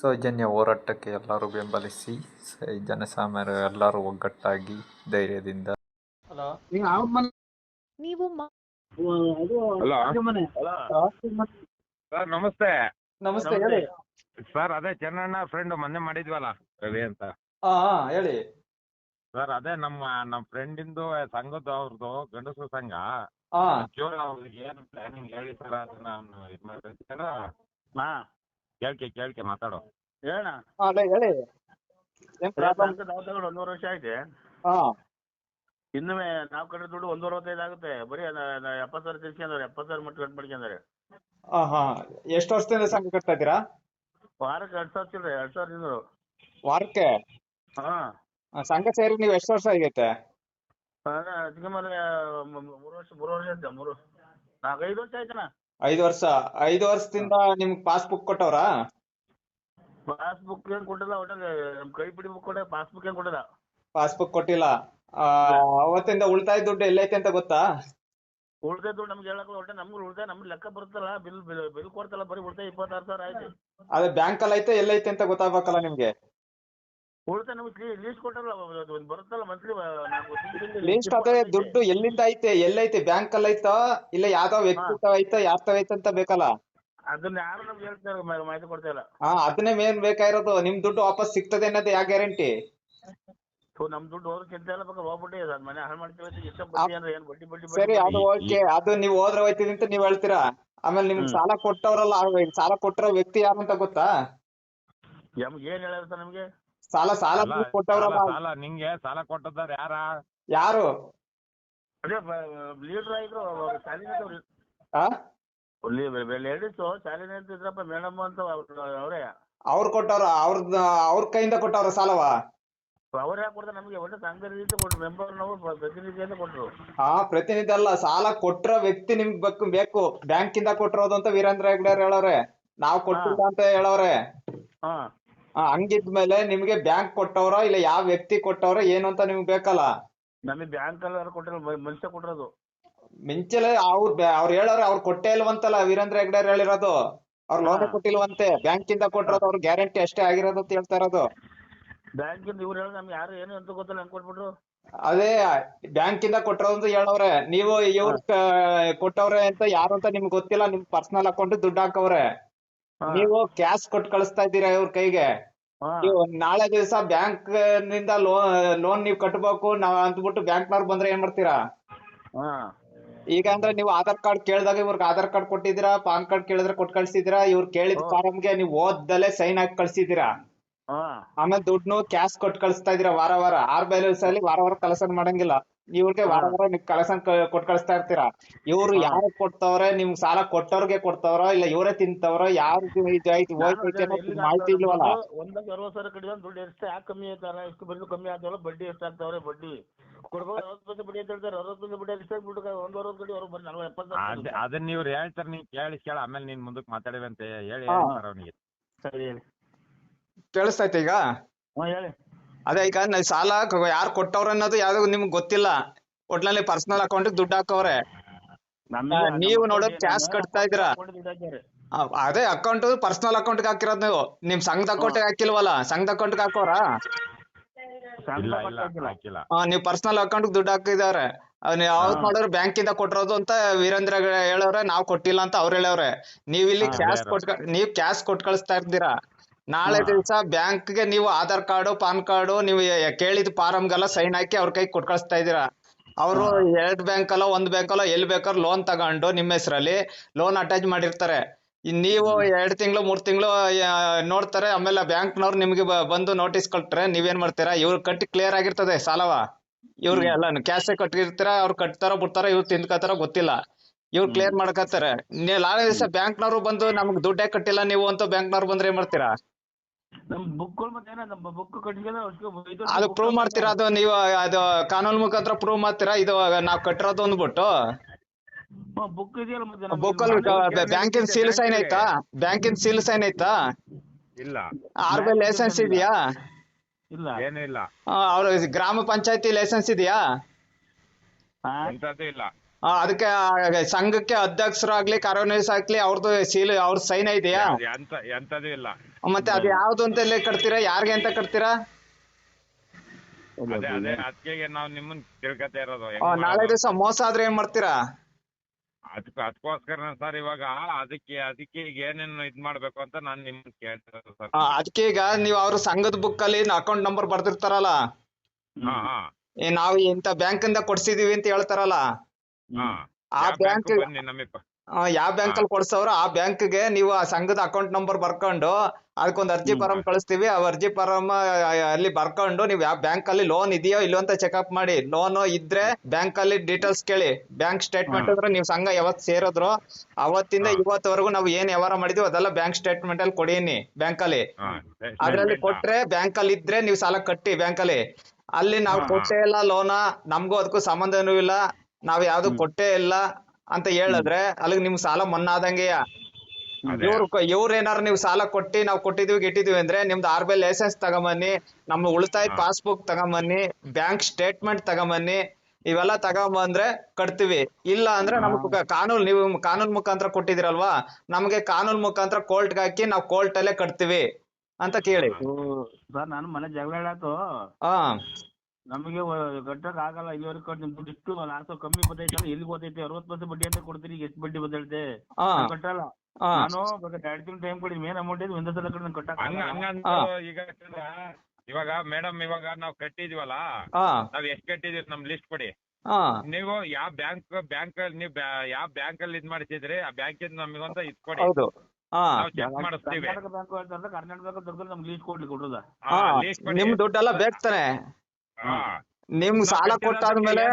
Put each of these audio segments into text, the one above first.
ಸೌಜನ್ಯ ಹೋರಾಟಕ್ಕೆ ಎಲ್ಲರೂ ಬೆಂಬಲಿಸಿ ಸ- ಜನಸಾಮಾನ್ಯರು ಎಲ್ಲರೂ ಒಗ್ಗಟ್ಟಾಗಿ ಧೈರ್ಯದಿಂದ. ನೀವು ಸರ್ ನಮಸ್ತೆ. ನಮಸ್ತೆ ಹೇಳಿ. ಸರ್ ಅದೇ ಚೆನ್ನಣ್ಣ ಫ್ರೆಂಡ್ ಮೊನ್ನೆ ಮಾಡಿದ್ವಲ್ಲ ರವಿ ಅಂತ. ಹಾ ಹೇಳಿ. ಸರ್ ಅದೇ ನಮ್ಮ ನಮ್ಮ ಫ್ರೆಂಡಿಂದು ಸಂಘದ್ದು ಅವ್ರದ್ದು ಗಂಡಸು ಸಂಘ. ಅವ್ರಿಗೆ ಏನು ಪ್ಲಾನಿಂಗ್ ಹೇಳಿ ಸರ್ ಅದನ್ನ ಇದ್ ಹಾ. ಕೇಳ್ಕೆ ಕೇಳ್ಕೆ ಮಾತಾಡು. ಹೇಳಣ ಹಾ, ಅದೇ ಹೇಳಿ. ಏನ್ ಪ್ರಾಬ್ಲಮ್ ನಾವು ತಗೊಂಡು ಒಂದೂವರೆ ವರ್ಷ ಆಯ್ತು. ಹಾ. ಇನ್ನೂ ನಾವ್ ಕಡೆ ದುಡ್ಡು ಒಂದೂವರೆ ಹೊತ್ತೈದು ಆಗುತ್ತೆ. ಬರೀ ಎಪ್ಪತ್ತು ಸಾವಿರ ತಿರ್ಸ್ಕೊಂಡ್ರೆ ಎಪ್ಪತ್ತು ಸಾವಿರ ಮಟ್ಟ ಕಟ್ ಮಾಡ್ಕೊಂಡ್ರೆ ಹಾ ಎಷ್ಟು ವರ್ಷದಿಂದ ಸಂಘ ಕಟ್ತಾ ಇದ್ದೀರಾ ವಾರಕ್ಕೆ ಎರಡ್ ಸಾವಿರ ಚಿಲ್ಲರೆ ಎರಡ್ ಸಾವಿರ ಇನ್ನೂರು. ವಾರಕ್ಕೆ? ಹಾ. ಸಂಘ ಸೇರಿ ನೀವು ಎಷ್ಟು ವರ್ಷ ಆಗೈತೆ? ಅದೇ ಅದಕ್ಕೆ ಮೇಲೆ ಮೂರು ವರ್ಷ ಮೂರು ವರ್ಷ ಐತೆ ಮೂರು ನಾಲ್ಕೈದು ವರ್ಷ ಆಯ್ತಣ್ಣ. ಐದು ವರ್ಷ ಐದು ವರ್ಷದಿಂದ ನಿಮ್ಗೆ ಪಾಸ್ಬುಕ್ ಕೊಟ್ಟವ್ರಾ? ಪಾಸ್ಬುಕ್ ಏನ್ ಕೊಟ್ಟಿಲ್ಲ ಒಟ್ಟಲ್ಲಿ ನಮ್ಮ ಕೈ ಬಿಡಿ ಬುಕ್ ಕೊಟ್ಟೆ ಪಾಸ್ಬುಕ್ ಏನ್ ಕೊಟ್ಟಿಲ್ಲ. ಪಾಸ್ಬುಕ್ ಕೊಟ್ಟಿಲ್ಲ. ಆ, ಅವತ್ತಿಂದ ಉಳಿತಾಯ ದುಡ್ಡು ಎಲ್ಲೈತೆ ಅಂತ ಗೊತ್ತಾ? ಉಳಿದ ದುಡ್ಡು ನಮ್ಗೆ ಹೇಳಕ್ ಒಟ್ಟೆ ನಮ್ಗೆ ಉಳ್ದೆ ನಮ್ಗೆ ಲೆಕ್ಕ ಬರುತ್ತಲ್ಲ ಬಿಲ್ ಬಿಲ್ ಬಿಲ್ ಕೊಡ್ತಲ್ಲ ಬರೀ ಉಳ್ದೆ ಇಪ್ಪತ್ತಾರು ಸಾವಿರ ಆಯ್ತು. ಅದೇ ಬ್ಯಾಂಕ್ ಅಲ್ಲಿ ಐತೆ ಎಲ್ಲೈತೆ ಅಂತ ಗೊತ್ತಾಗ್ಬೇಕಲ್ಲ ನಿಮ್ಗೆ? ಉಳ್ದೆ ನಮ್ಗೆ ಲೀಸ್ಟ್ ಕೊಟ್ಟಲ್ಲ ಅದು ಒಂದು ಬರುತ್ತಲ್ಲ ಮಂತ್ಲಿ ಲೀಸ್ಟ್ ಅದೇ ದುಡ್ಡು ಎಲ್ಲಿಂದ ಐತೆ ಎಲ್ಲೈತೆ? ಬ್ಯಾಂಕ್ ಅಲ್ಲಿ ಐತಾ? ಇಲ್ಲ ಯಾವ್ದೋ ವ್ಯಕ್ತಿ ಐತಾ ಯಾರ್ ತಾವ್ ಐತೆ ಅಂತ ಬೇಕಲ್ಲ? ಅದನ್ನ ಯಾರು ನಮ್ಗೆ ಹೇಳ್ತಾರೆ ಮ- ಮಾಹಿತಿ ಕೊಡ್ತಾ ಇಲ್ಲ. ಹಾ ಅದನ್ನೇ ಮೇನ್ ಬೇಕಾಗಿರೋದು. ನಿಮ್ ದುಡ್ಡು ವಾಪಸ್ ಸಿಗ್ತದೆ ಅನ್ನೋದು ಯಾವ ಗ್ಯಾರಂಟಿ ಸೊ ನಮ್ ದುಡ್ಡು ಹೋದ್ರೆ ಚಿಂತೆ ಇಲ್ಲ ಬೇಕಾದ್ರೆ ಹೋಗ್ಬಿಟ್ಟಿ ಅದ್ ಮನೆ ಹಾಳು ಮಾಡ್ತೀವಿ ಇಷ್ಟ ಬಡ್ಡಿ ಅಂದ್ರೆ ಏನ್ ಬಡ್ಡಿ ಬಡ್ಡಿ ಸರಿ ಬಡ್ಡಿ. ಅದು ಓಕೆ. ಅದು ನೀವ್ ಹೋದ್ರೆ ಹೋಯ್ತದೆ ಅಂತ ನೀವ್ ಹೇಳ್ತೀರಾ? ಆಮೇಲೆ ನಿಮ್ಗೆ. ಸಾಲ ಕೊಟ್ಟವ್ರಲ್ಲ ಆ ಸಾಲ ಕೊಟ್ಟಿರೋ ವ್ಯಕ್ತಿ ಯಾರು ಅಂತ ಗೊತ್ತಾ? ನಮ್ಗೆ ಏನ್ ಹೇಳಿರ್ತಾರೆ ನಮ್ಗೆ? ಸಾಲ ಸಾಲ ಕೊಟ್ಟವ್ರ ದುಡ್ಡು ಸಾಲ ಕೊಟ್ಟವ್ರಲ್ಲ. ಸಾಲ ನಿಂಗೆ ಸಾಲ ಕೊಟ್ಟದ್ದಾರ ಯಾರ? ಯಾರು? ಅದೇ ಲೀಡರ್ ಆಗಿದ್ರು ಶಾಲಿನ ಆ? ಲೇಡೀಸ್ ಶಾಲಿನ ಇದ್ರಪ್ಪ ಮೇಡಮ್ ಅಂತ ಅವರೇ ಅವ್ರು. ಕೊಟ್ಟವ್ರ ಅವ್ರದ್ ಅವ್ರ ಕೈಯಿಂದ ಕೊಟ್ಟವ್ರ ಸಾಲವ? ಅವ್ರ ಯಾಕೆ ಕೊಡ್ತಾರೆ? ನಮ್ಗೆ ಒಳ್ಳೆ ಸಂಘದ ರೀತಿ ಕೊಟ್ರು ಮೆಂಬರ್ ನಾವು ಪ್ರತಿನಿಧಿ ಅಂತ ಕೊಟ್ರು. ಹಾ ಪ್ರತಿನಿಧಿ ಅಲ್ಲ ಸಾಲ ಕೊಟ್ಟಿರೋ ವ್ಯಕ್ತಿ ನಿಮ್ಗ್ ಬೇಕು ಬೇಕು. ಬ್ಯಾಂಕ್ ಇಂದ ಕೊಟ್ಟಿರೋದು ಅಂತ ವೀರೇಂದ್ರ ಹೆಗ್ಡೆ ಅವ್ರು ಹೇಳವ್ರೆ. ನಾವ್ ಕೊಟ್ಟಿಲ್ಲ ಅಂತ ಹೇಳವ್ರೆ. ಹಾ. ಹಂಗಿದ್ಮೇಲೆ ನಿಮ್ಗೆ ಬ್ಯಾಂಕ್ ಕೊಟ್ಟವ್ರ ಇಲ್ಲ ಯಾವ ವ್ಯಕ್ತಿ ಕೊಟ್ಟವ್ರ ಏನು ಅಂತ ನಿಮ್ಗೆ ಬೇಕಲ್ಲ? ನಮಗೆ ಬ್ಯಾಂಕ್ ಅಲ್ಲಿ ಮ- ಮನುಷ್ಯ ಕೊಟ್ಟಿರೋದು. ಮಿಂಚಲೆ ಅವ್ರ ಅವ್ರು ಹೇಳೋರು ಅವ್ರು ಕೊಟ್ಟೇ ಇಲ್ವಂತಲ್ಲ ವೀರೇಂದ್ರ ಹೆಗ್ಡೆ ಹೇಳಿರೋದು. ಅವ್ರು ಲೋನ್. ಕೊಟ್ಟಿಲ್ವಂತೆ ಬ್ಯಾಂಕ್ ಇಂದ ಕೊಟ್ಟಿರೋದು ಅವ್ರ ಗ್ಯಾರಂಟಿ ಅಷ್ಟೇ ಆಗಿರೋದು ಅಂತ ಹೇಳ್ತಾ ಇರೋದು. ಬ್ಯಾಂಕ್ ಇಂದ ಇವ್ರು ಹೇಳೋದು ನಮ್ಗೆ ಯಾರು ಏನು ಅಂತ ಗೊತ್ತಿಲ್ಲ ಹಂಗ್ ಕೊಟ್ಬಿಟ್ರು? ಅದೇ ಬ್ಯಾಂಕ್ ಇಂದ ಕೊಟ್ಟಿರೋದು ಅಂತ ಹೇಳವ್ರೆ. ನೀವು ಇವ್ರು ಕೊಟ್ಟವ್ರೆ ಅಂತ ಯಾರು ಅಂತ ನಿಮ್ಗೆ ಗೊತ್ತಿಲ್ಲ ನಿಮ್ ಪರ್ಸನಲ್ ಅಕೌಂಟ್ ದುಡ್ಡು ಹಾಕವ್ರೆ. ನೀವು ಕ್ಯಾಶ್ ಕೊಟ್ಟು ಕಳಿಸ್ತಾ ಇದ್ದೀರಾ ಇವ್ರ ಕೈಗೆ? ನೀವು ನಾಳೆ ದಿವಸ ಬ್ಯಾಂಕ್ನಿಂದ ಲೋನ್ ಲೋನ್ ನೀವು ಕಟ್ಬೇಕು ನಾವ್ ಅಂದ್ಬಿಟ್ಟು ಬ್ಯಾಂಕ್ನವ್ರು ಬಂದ್ರೆ ಏನ್ ಮಾಡ್ತೀರಾ? ಈಗ ಅಂದ್ರೆ ನೀವು ಆಧಾರ್ ಕಾರ್ಡ್ ಕೇಳಿದಾಗ ಇವ್ರಿಗೆ ಆಧಾರ್ ಕಾರ್ಡ್ ಕೊಟ್ಟಿದ್ದೀರಾ ಪಾನ್ ಕಾರ್ಡ್ ಕೇಳಿದ್ರೆ ಕೊಟ್ಟು ಕಳ್ಸಿದೀರಾ ಇವ್ರು ಕೇಳಿದ ಫಾರಂಗೆ ನೀವ್ ನೀವು ಓದ್ದಲೆ ಸೈನ್ ಹಾಕಿ ಕಳ್ಸಿದ್ದೀರಾ? ಹಾ ಆಮೇಲೆ ದುಡ್ಡು ಕ್ಯಾಶ್ ಕೊಟ್ಟು ಕಳಿಸ್ತಾ ಇದೀರಾ ವಾರ ವಾರ. ಆರ್ ಬ್ಯಾಲೆನ್ಸ್ ಅಲ್ಲಿ ವಾರ ವಾರ ಕಳಸನ್ ಮಾಡಂಗಿಲ್ಲ. ಇವ್ರಿಗೆ ವಾರ ವಾರ ನೀವು ಕಳಸನ್ ಕೊಟ್ ಕಳಿಸ್ತಾ ಇರ್ತೀರಾ? ಇವ್ರು. ಯಾರು ಕೊಡ್ತವ್ರೆ? ನಿಮ್ಗೆ ಸಾಲ ಕೊಟ್ಟವ್ರಿಗೆ ಕೊಡ್ತವ್ರ ಇಲ್ಲ ಇವರೇ ತಿಂತವ್ರ? ಯಾರು ಇದು ಐತಿ ನಾನು ಹೋಯ್ತೈತೆ ಅದೇ ಅನ್ನೋದು ಮಾಹಿತಿ ಇಲ್ವಲ್ಲ? ಒಂದಕ್ಕೆ ಅರವತ್ತು ಸಾವಿರ ಕಡಿದ ದುಡ್ಡು ಎಷ್ಟು ಯಾಕೆ ಕಮ್ಮಿ ಆಯ್ತಾರ ಎಷ್ಟು ಬಡ್ಡಿ ಕಮ್ಮಿ ಆದವಲ್ಲ ಬಡ್ಡಿ ಎಷ್ಟು ಆಗ್ತಾವ್ರೆ ಬಡ್ಡಿ? ಕೊಡ್ಬೋದು ಅರವತ್ತು ಪೈಸೆ ಬಡ್ಡಿ ಅಂತ ಹೇಳ್ತಾರೆ. ಅರವತ್ತು ಪೈಸೆ ಬಡ್ಡಿ ಎಷ್ಟು ಬಿಟ್ಟು ಒಂದು ಅರವತ್ತು ಕಡಿ ಅವ್ರು ಬರೀ ನಲ್ವತ್ತು ಎಪ್ಪತ್ತು ಅದನ್ನ ಇವ್ರು ಹೇಳ್ತಾರ ನೀವು ಕೇಳಿ ಕೇಳ. ಆಮೇಲೆ ನೀನ್ ಮುಂದಕ್ಕೆ ಮಾತಾಡಿವೆ ಅಂತ ಹೇಳಿ ಹಾ. ಸರ್ ಅವನಿಗೆ. ಸರಿ ಹೇಳಿ. ಕೇಳಿಸ್ತೈತೆ ಈಗ? ಹ್ಞೂ ಹೇಳಿ. ಅದೇ ಈಗ ನಾ ಸಾಲ ಯಾರು ಕೊಟ್ಟವ್ರ ಅನ್ನೋದು ಯಾವ್ದು ನಿಮ್ಗೆ ಗೊತ್ತಿಲ್ಲ. ಒಟ್ನಲ್ಲಿ ಪರ್ಸನಲ್ ಅಕೌಂಟ್ ದುಡ್ಡು ಹಾಕವ್ರೆ. ನೀವು ನೋಡೋದು ನಮ್ಮ ಕಟ್ತಾ ಇದ್ದೀರಾ? ಅದೇ ಅಕೌಂಟ್ ಪರ್ಸನಲ್ ಅಕೌಂಟ್ಗೆ ಹಾಕಿರೋದು ನೀವು. ನಿಮ್ ಸಂಘದ ಅಕೌಂಟ್ಗೆ ಹಾಕಿಲ್ವಲ್ಲ? ಸಂಘದ ಅಕೌಂಟ್ಗೆ ಹಾಕೋರಾ? ಇಲ್ಲ account ಇಲ್ಲ ಹಾಕಿಲ್ಲ. ಹಾಕಿಲ್ಲ. ಆ, ನೀವು ಪರ್ಸನಲ್ ಅಕೌಂಟ್ ದುಡ್ಡು ಹಾಕಿದವ್ರೆ ಅವ್ನ ಯಾವ್ದು ನೋಡಿದ್ರೆ ಬ್ಯಾಂಕ್ ಇಂದ ಕೊಟ್ಟಿರೋದು ಅಂತ ವೀರೇಂದ್ರ ಹೇಳವ್ರೆ ನಾವ್ ಕೊಟ್ಟಿಲ್ಲ ಅಂತ ಅವ್ರು ಹೇಳವ್ರೆ ನೀವ್ ಇಲ್ಲಿ ಹಾ. ಕ್ಯಾಶ್ ಬೇರೆ. ಕೊಟ್ ನೀವ್ ಕ್ಯಾಶ್ ಕೊಟ್ ಕಳಿಸ್ತಾ ಇರ್ತೀರಾ? ನಾಳೆ ದಿವಸ ದಿವಸ ಬ್ಯಾಂಕ್ಗೆ ನೀವು ಆಧಾರ್ ಕಾರ್ಡ್ ಪಾನ್ ಕಾರ್ಡ್ ನೀವು ಕೇಳಿದ್ ಫಾರಂಗೆಲ್ಲ ಸೈನ್ ಹಾಕಿ ಅವ್ರ ಕೈ ಕೊಟ್ ಕಳಿಸ್ತಾ ಇದೀರಾ ಅವರು. ಎರಡ್ ಬ್ಯಾಂಕ್ ಅಲ್ಲ ಒಂದ್ ಬ್ಯಾಂಕ್ ಅಲ್ಲ ಎಲ್ಲಿ ಬೇಕಾದ್ರೂ ಲೋನ್ ತಗೊಂಡು ನಿಮ್ಮ ಹೆಸರಲ್ಲಿ ಲೋನ್ ಅಟ್ಯಾಚ್ ಮಾಡಿರ್ತಾರೆ. ನೀವು ಎರಡ್ ತಿಂಗಳು ಮೂರ್ ತಿಂಗಳು ನೋಡ್ತಾರೆ. ಆಮೇಲೆ ಬ್ಯಾಂಕ್ನವ್ರು ನಿಮ್ಗೆ ಬಂದು ನೋಟಿಸ್ ಕೊಟ್ರೆ ನೀವೇನ್ ಮಾಡ್ತೀರಾ? ಇವ್ರು ಕಟ್ಟಿ ಕ್ಲಿಯರ್ ಆಗಿರ್ತದೆ ಸಾಲವ. ಇವ್ರಿಗೆ ಎಲ್ಲ ಕ್ಯಾಶ್ ಕಟ್ಟಿರ್ತೀರ ಅವ್ರು ಕಟ್ತಾರೋ ಬಿಡ್ತಾರೋ ಇವ್ರು ತಿಂದ್ಕೋತಾರೋ ಗೊತ್ತಿಲ್ಲ. ಇವ್ರು ಕ್ಲಿಯರ್ ಮಾಡ್ಕತ್ತಾರೆ ನಾಳೆ ದಿವಸ ಬ್ಯಾಂಕ್ನವ್ರು ಬಂದು ನಮ್ಗೆ ದುಡ್ಡೇ ಕಟ್ಟಿಲ್ಲ ನೀವು ಅಂತ ಬ್ಯಾಂಕ್ನವ್ರು ಬಂದ್ರೆ ಏನ್ ಮಾಡ್ತೀರಾ? ನಮ್ ಬುಕ್ಗಳು ಮತ್ತೆ ಏನೋ ನಮ್ಮ ಬುಕ್ ಕಟ್ಟಿಗೆಲ್ಲ ಅಷ್ಟು ಇದು ಅದು ಪ್ರೂವ್ ಮಾಡ್ತೀರಾ? ಅದು ನೀವು ಅದು ಕಾನೂನು ಮುಖಾಂತರ ಪ್ರೂವ್ ಮಾಡ್ತೀರಾ? ಇದು ನಾವು ಕಟ್ಟಿರೋದು ಅಂದ್ಬಿಟ್ಟು? ಬುಕ್ ಇದೆಯಲ್ಲ ಮತ್ತೆ ನಮ್ಗೆ ಬುಕ್ ಅಲ್ಲಿ ಬ್ಯಾಂಕಿನ ಸೀಲ್ ಸೈನ್ ಐತಾ? ಬ್ಯಾಂಕಿನ ಸೀಲ್ ಸೈನ್ ಐತಾ? ಇಲ್ಲ. ಆರ್ ಬಿ ಲೈಸೆನ್ಸ್ ಇದೆಯಾ? ಇಲ್ಲ. ಏನೂ ಇಲ್ಲ. ಅವ್ರ ಗ್ರಾಮ ಪಂಚಾಯತಿ ಲೈಸೆನ್ಸ್ ಇದೆಯಾ? ಎಂತದ್ದು ಇಲ್ಲ. ಅದಕ್ಕೆ ಸಂಘಕ್ಕೆ ಅಧ್ಯಕ್ಷರಾಗ್ಲಿ ಆಗ್ಲಿ ಕಾರ್ಯನಿರ್ವಾಹಕ ಆಗ್ಲಿ ಅವ್ರದ್ದು ಸೀಲ್ ಅವ್ರ ಸೈನ್ ಇದೆಯಾ? ಎಂತ ಎಂತದೂ ಇಲ್ಲ. ಮತ್ತೆ ಅದು ಯಾವ್ದು ಅಂತ ಇಲ್ಲಿ ಕಟ್ತೀರಾ? ಯಾರಿಗೆ ಅಂತ ಕಟ್ತೀರಾ? ಅದೇ ಅದೇ ಅದಕ್ಕೆ ನಾವು ನಿಮ್ಮನ್ನ ತಿಳ್ಕೊತಾ ಇರೋದು. ಆ, ನಾಳೆ ಮಾಡೋದು? ದಿವಸ ಮೋಸ ಆದ್ರೆ ಏನ್ ಮಾಡ್ತೀರಾ? ಅದಕ್ಕ ಅದಕ್ಕೋಸ್ಕರ ಸರ್ ಇವಾಗ ಅದಕ್ಕೆ ಅದಕ್ಕೆ ಈಗ ಏನೇನು ಇದ್ ಮಾಡ್ಬೇಕು ಅಂತ ನಾನು ನಿಮ್ಮನ್ನ ಕೇಳ್ತಿರೋದು ಸರ್. ಆ, ಅದಕ್ಕೆ ಈಗ ನೀವು ಅವ್ರ ಸಂಘದ ಬುಕ್ ಅಲ್ಲಿ ಅಕೌಂಟ್ ನಂಬರ್ ಬರ್ದಿರ್ತಾರಲ್ಲ? ಹಾ ಹಾ. ಏ, ನಾವು ಇಂತ ಬ್ಯಾಂಕ್ ಇಂದ ಕೊಡ್ಸಿದೀವಿ ಅಂತ ಹೇಳ್ತಾರಲ್ಲ? ಆ ಯಾವ ಬ್ಯಾಂಕ್ ಬನ್ನಿ ಯಾವ ಬ್ಯಾಂಕ್ ಅಲ್ಲಿ ಕೊಡ್ಸವ್ರೋ ಆ ಬ್ಯಾಂಕ್ಗೆ ನೀವು ಆ ಸಂಘದ ಅಕೌಂಟ್ ನಂಬರ್ ಬರ್ಕೊಂಡು ಅದಕ್ಕೊಂದು ಅರ್ಜಿ ಫಾರಂ ಕಳಿಸ್ತೀವಿ. ಆ ಅರ್ಜಿ ಫಾರಂ ಅಲ್ಲಿ ಬರ್ಕೊಂಡು ನೀವು ಯಾವ ಬ್ಯಾಂಕ್ ಅಲ್ಲಿ ಲೋನ್ ಇದೆಯೋ ಇಲ್ಲೋ ಅಂತ ಚೆಕ್ಅಪ್ ಮಾಡಿ. ಲೋನ್ ಇದ್ರೆ ಬ್ಯಾಂಕ್ ಅಲ್ಲಿ ಡೀಟೇಲ್ಸ್ ಕೇಳಿ. ಬ್ಯಾಂಕ್ ಸ್ಟೇಟ್ಮೆಂಟ್ ಅಂದ್ರೆ ನೀವು ಸಂಘ ಯಾವತ್ ಸೇರಿದ್ರು ಅವತ್ತಿಂದ ಇವತ್ತವರೆಗೂ ನಾವು ಏನ್ ವ್ಯವಹಾರ ಮಾಡಿದ್ವಿ ಅದೆಲ್ಲ ಬ್ಯಾಂಕ್ ಸ್ಟೇಟ್ಮೆಂಟ್ ಅಲ್ಲಿ ಕೊಡೀನಿ ಬ್ಯಾಂಕ್ ಅಲ್ಲಿ ಅದ್ರಲ್ಲಿ ಕೊಟ್ರೆ ಬ್ಯಾಂಕ್ ಅಲ್ಲಿ ಇದ್ರೆ ನೀವು ಸಾಲ ಕಟ್ಟಿ ಬ್ಯಾಂಕ್ ಅಲ್ಲಿ ಅಲ್ಲಿ ನಾವು. ಕೊಟ್ಟೇ ಇಲ್ಲ ಲೋನ. ನಮಗೂ ಅದಕ್ಕೂ ಸಂಬಂಧನೂ ಇಲ್ಲ. ನಾವ್ ಯಾವ್ದು ಕೊಟ್ಟೇ ಇಲ್ಲ ಅಂತ ಹೇಳಿದ್ರೆ ಅಲ್ಲಿ ನಿಮ್ ಸಾಲ ಮನ್ನಾ ಆದಂಗೆಯ. ಇವ್ರು ಇವ್ರ ಏನಾರು ನೀವು ಸಾಲ ಕೊಟ್ಟಿ ನಾವು ಕೊಟ್ಟಿದೀವಿ ಗಿಟ್ಟಿದೀವಿ ಅಂದ್ರೆ ನಿಮ್ದು ಆರ್ ಬಿ ಐ ಲೈಸೆನ್ಸ್ ತಗೊಂಬನ್ನಿ ನಮ್ಮ ಉಳಿತಾಯ. ಪಾಸ್ಬುಕ್ ತಗೊಂಬನ್ನಿ ಬ್ಯಾಂಕ್ ಸ್ಟೇಟ್ಮೆಂಟ್ ತಗೊಂಬನ್ನಿ ಇವೆಲ್ಲ ತಗೊಂಬಂದ್ರೆ ಕಟ್ತೀವಿ. ಇಲ್ಲ ಅಂದ್ರೆ ನಮ್ಗೆ ಕಾನೂನು ನೀವು ಕಾನೂನು ಮುಖಾಂತರ ಕೊಟ್ಟಿದಿರಲ್ವಾ ನಮ್ಗೆ ಕಾನೂನು ಮುಖಾಂತರ ಕೋರ್ಟ್ ಹಾಕಿ ನಾವು ಕೋರ್ಟ್ ಅಲ್ಲೇ ಕಟ್ತೀವಿ ಅಂತ ಕೇಳಿ. ಸರ್ ನಾನು ಮನೆ ಜಗಳ ಹೇಳಾತು ನಮಗೆ ಕಟ್ಟಕ್ ಆಗಲ್ಲ ಇಲ್ಲಿವರೆಗೆ ಕಟ್ ನಿಮ್ ದುಡ್ಡು ಇಷ್ಟು ಲಾಸ್ ಕಮ್ಮಿ ಬರ್ತೈತಲ್ಲ ಎಲ್ಲಿ ಗೊತ್ತೈತೆ ಅರವತ್ ಪರ್ಸೆಂಟ್ ಬಡ್ಡಿ ಅಂತ ಕೊಡ್ತೀರಿ ಈಗ ಎಷ್ಟು ಬಡ್ಡಿ ಬದಲ್ತೆ ಹಾ ಕಟ್ಟಲ್ಲ. ಹಾ ನಾನು ಎರಡ್ ತಿಂಗಳು ಟೈಮ್ ಕೊಡಿ ಮೇನ್ ಅಮೌಂಟ್ ಇದೆ ಒಂದೇ ಸಲ ಕಟ್ಟಿ ನಾನು ಕಟ್ಟಕ್ ಹಂಗ ಆಗಲ್ಲ. ಹಂಗಂತ ಈಗ ಇವಾಗ ಮೇಡಮ್ ಇವಾಗ ನಾವ್ ಕಟ್ಟಿದಿವಲ್ಲ? ಹಾ ನಾವ್ ಎಷ್ಟ್ ಕಟ್ಟಿದೀವಿ ನಮ್ ಲಿಸ್ಟ್ ಕೊಡಿ. ಹಾ ನೀವು ಯಾವ ಬ್ಯಾಂಕ್ ಬ್ಯಾಂಕ್ ಅಲ್ಲಿ ನೀವು ಯಾವ ಬ್ಯಾಂಕ್ ಅಲ್ಲಿ ಇದ್ ಮಾಡಿಸಿದ್ರಿ ಆ ಬ್ಯಾಂಕ್ ಇಂದ ನಮಗೊಂದು ಇದ್ ಕೊಡಿ. ಹೌದು. ಹಾ ನಾವು ಚೆಕ್ ಮಾಡಿಸ್ತೀವಿ. ಕರ್ನಾಟಕ ಬ್ಯಾಂಕ್ ಹೇಳ್ತಾರೆ ಕರ್ನಾಟಕ ಬ್ಯಾಂಕ್ ನಮ್ಗೆ ಲೀಸ್ಟ್ ಕೊಡ್ಲಿ ಕೊಡುದ ಹಾ ಲೀಸ್ಟ್ ಕೊಡಿ. ನಿಮ್ ದುಡ್ಡೆಲ್ಲ ಬೇಕ್ತಾನೆ ಹಾ. ನಿಮ್ ಸಾಲ ಕೊಟ್ಟಾದ್ಮೇಲೆ?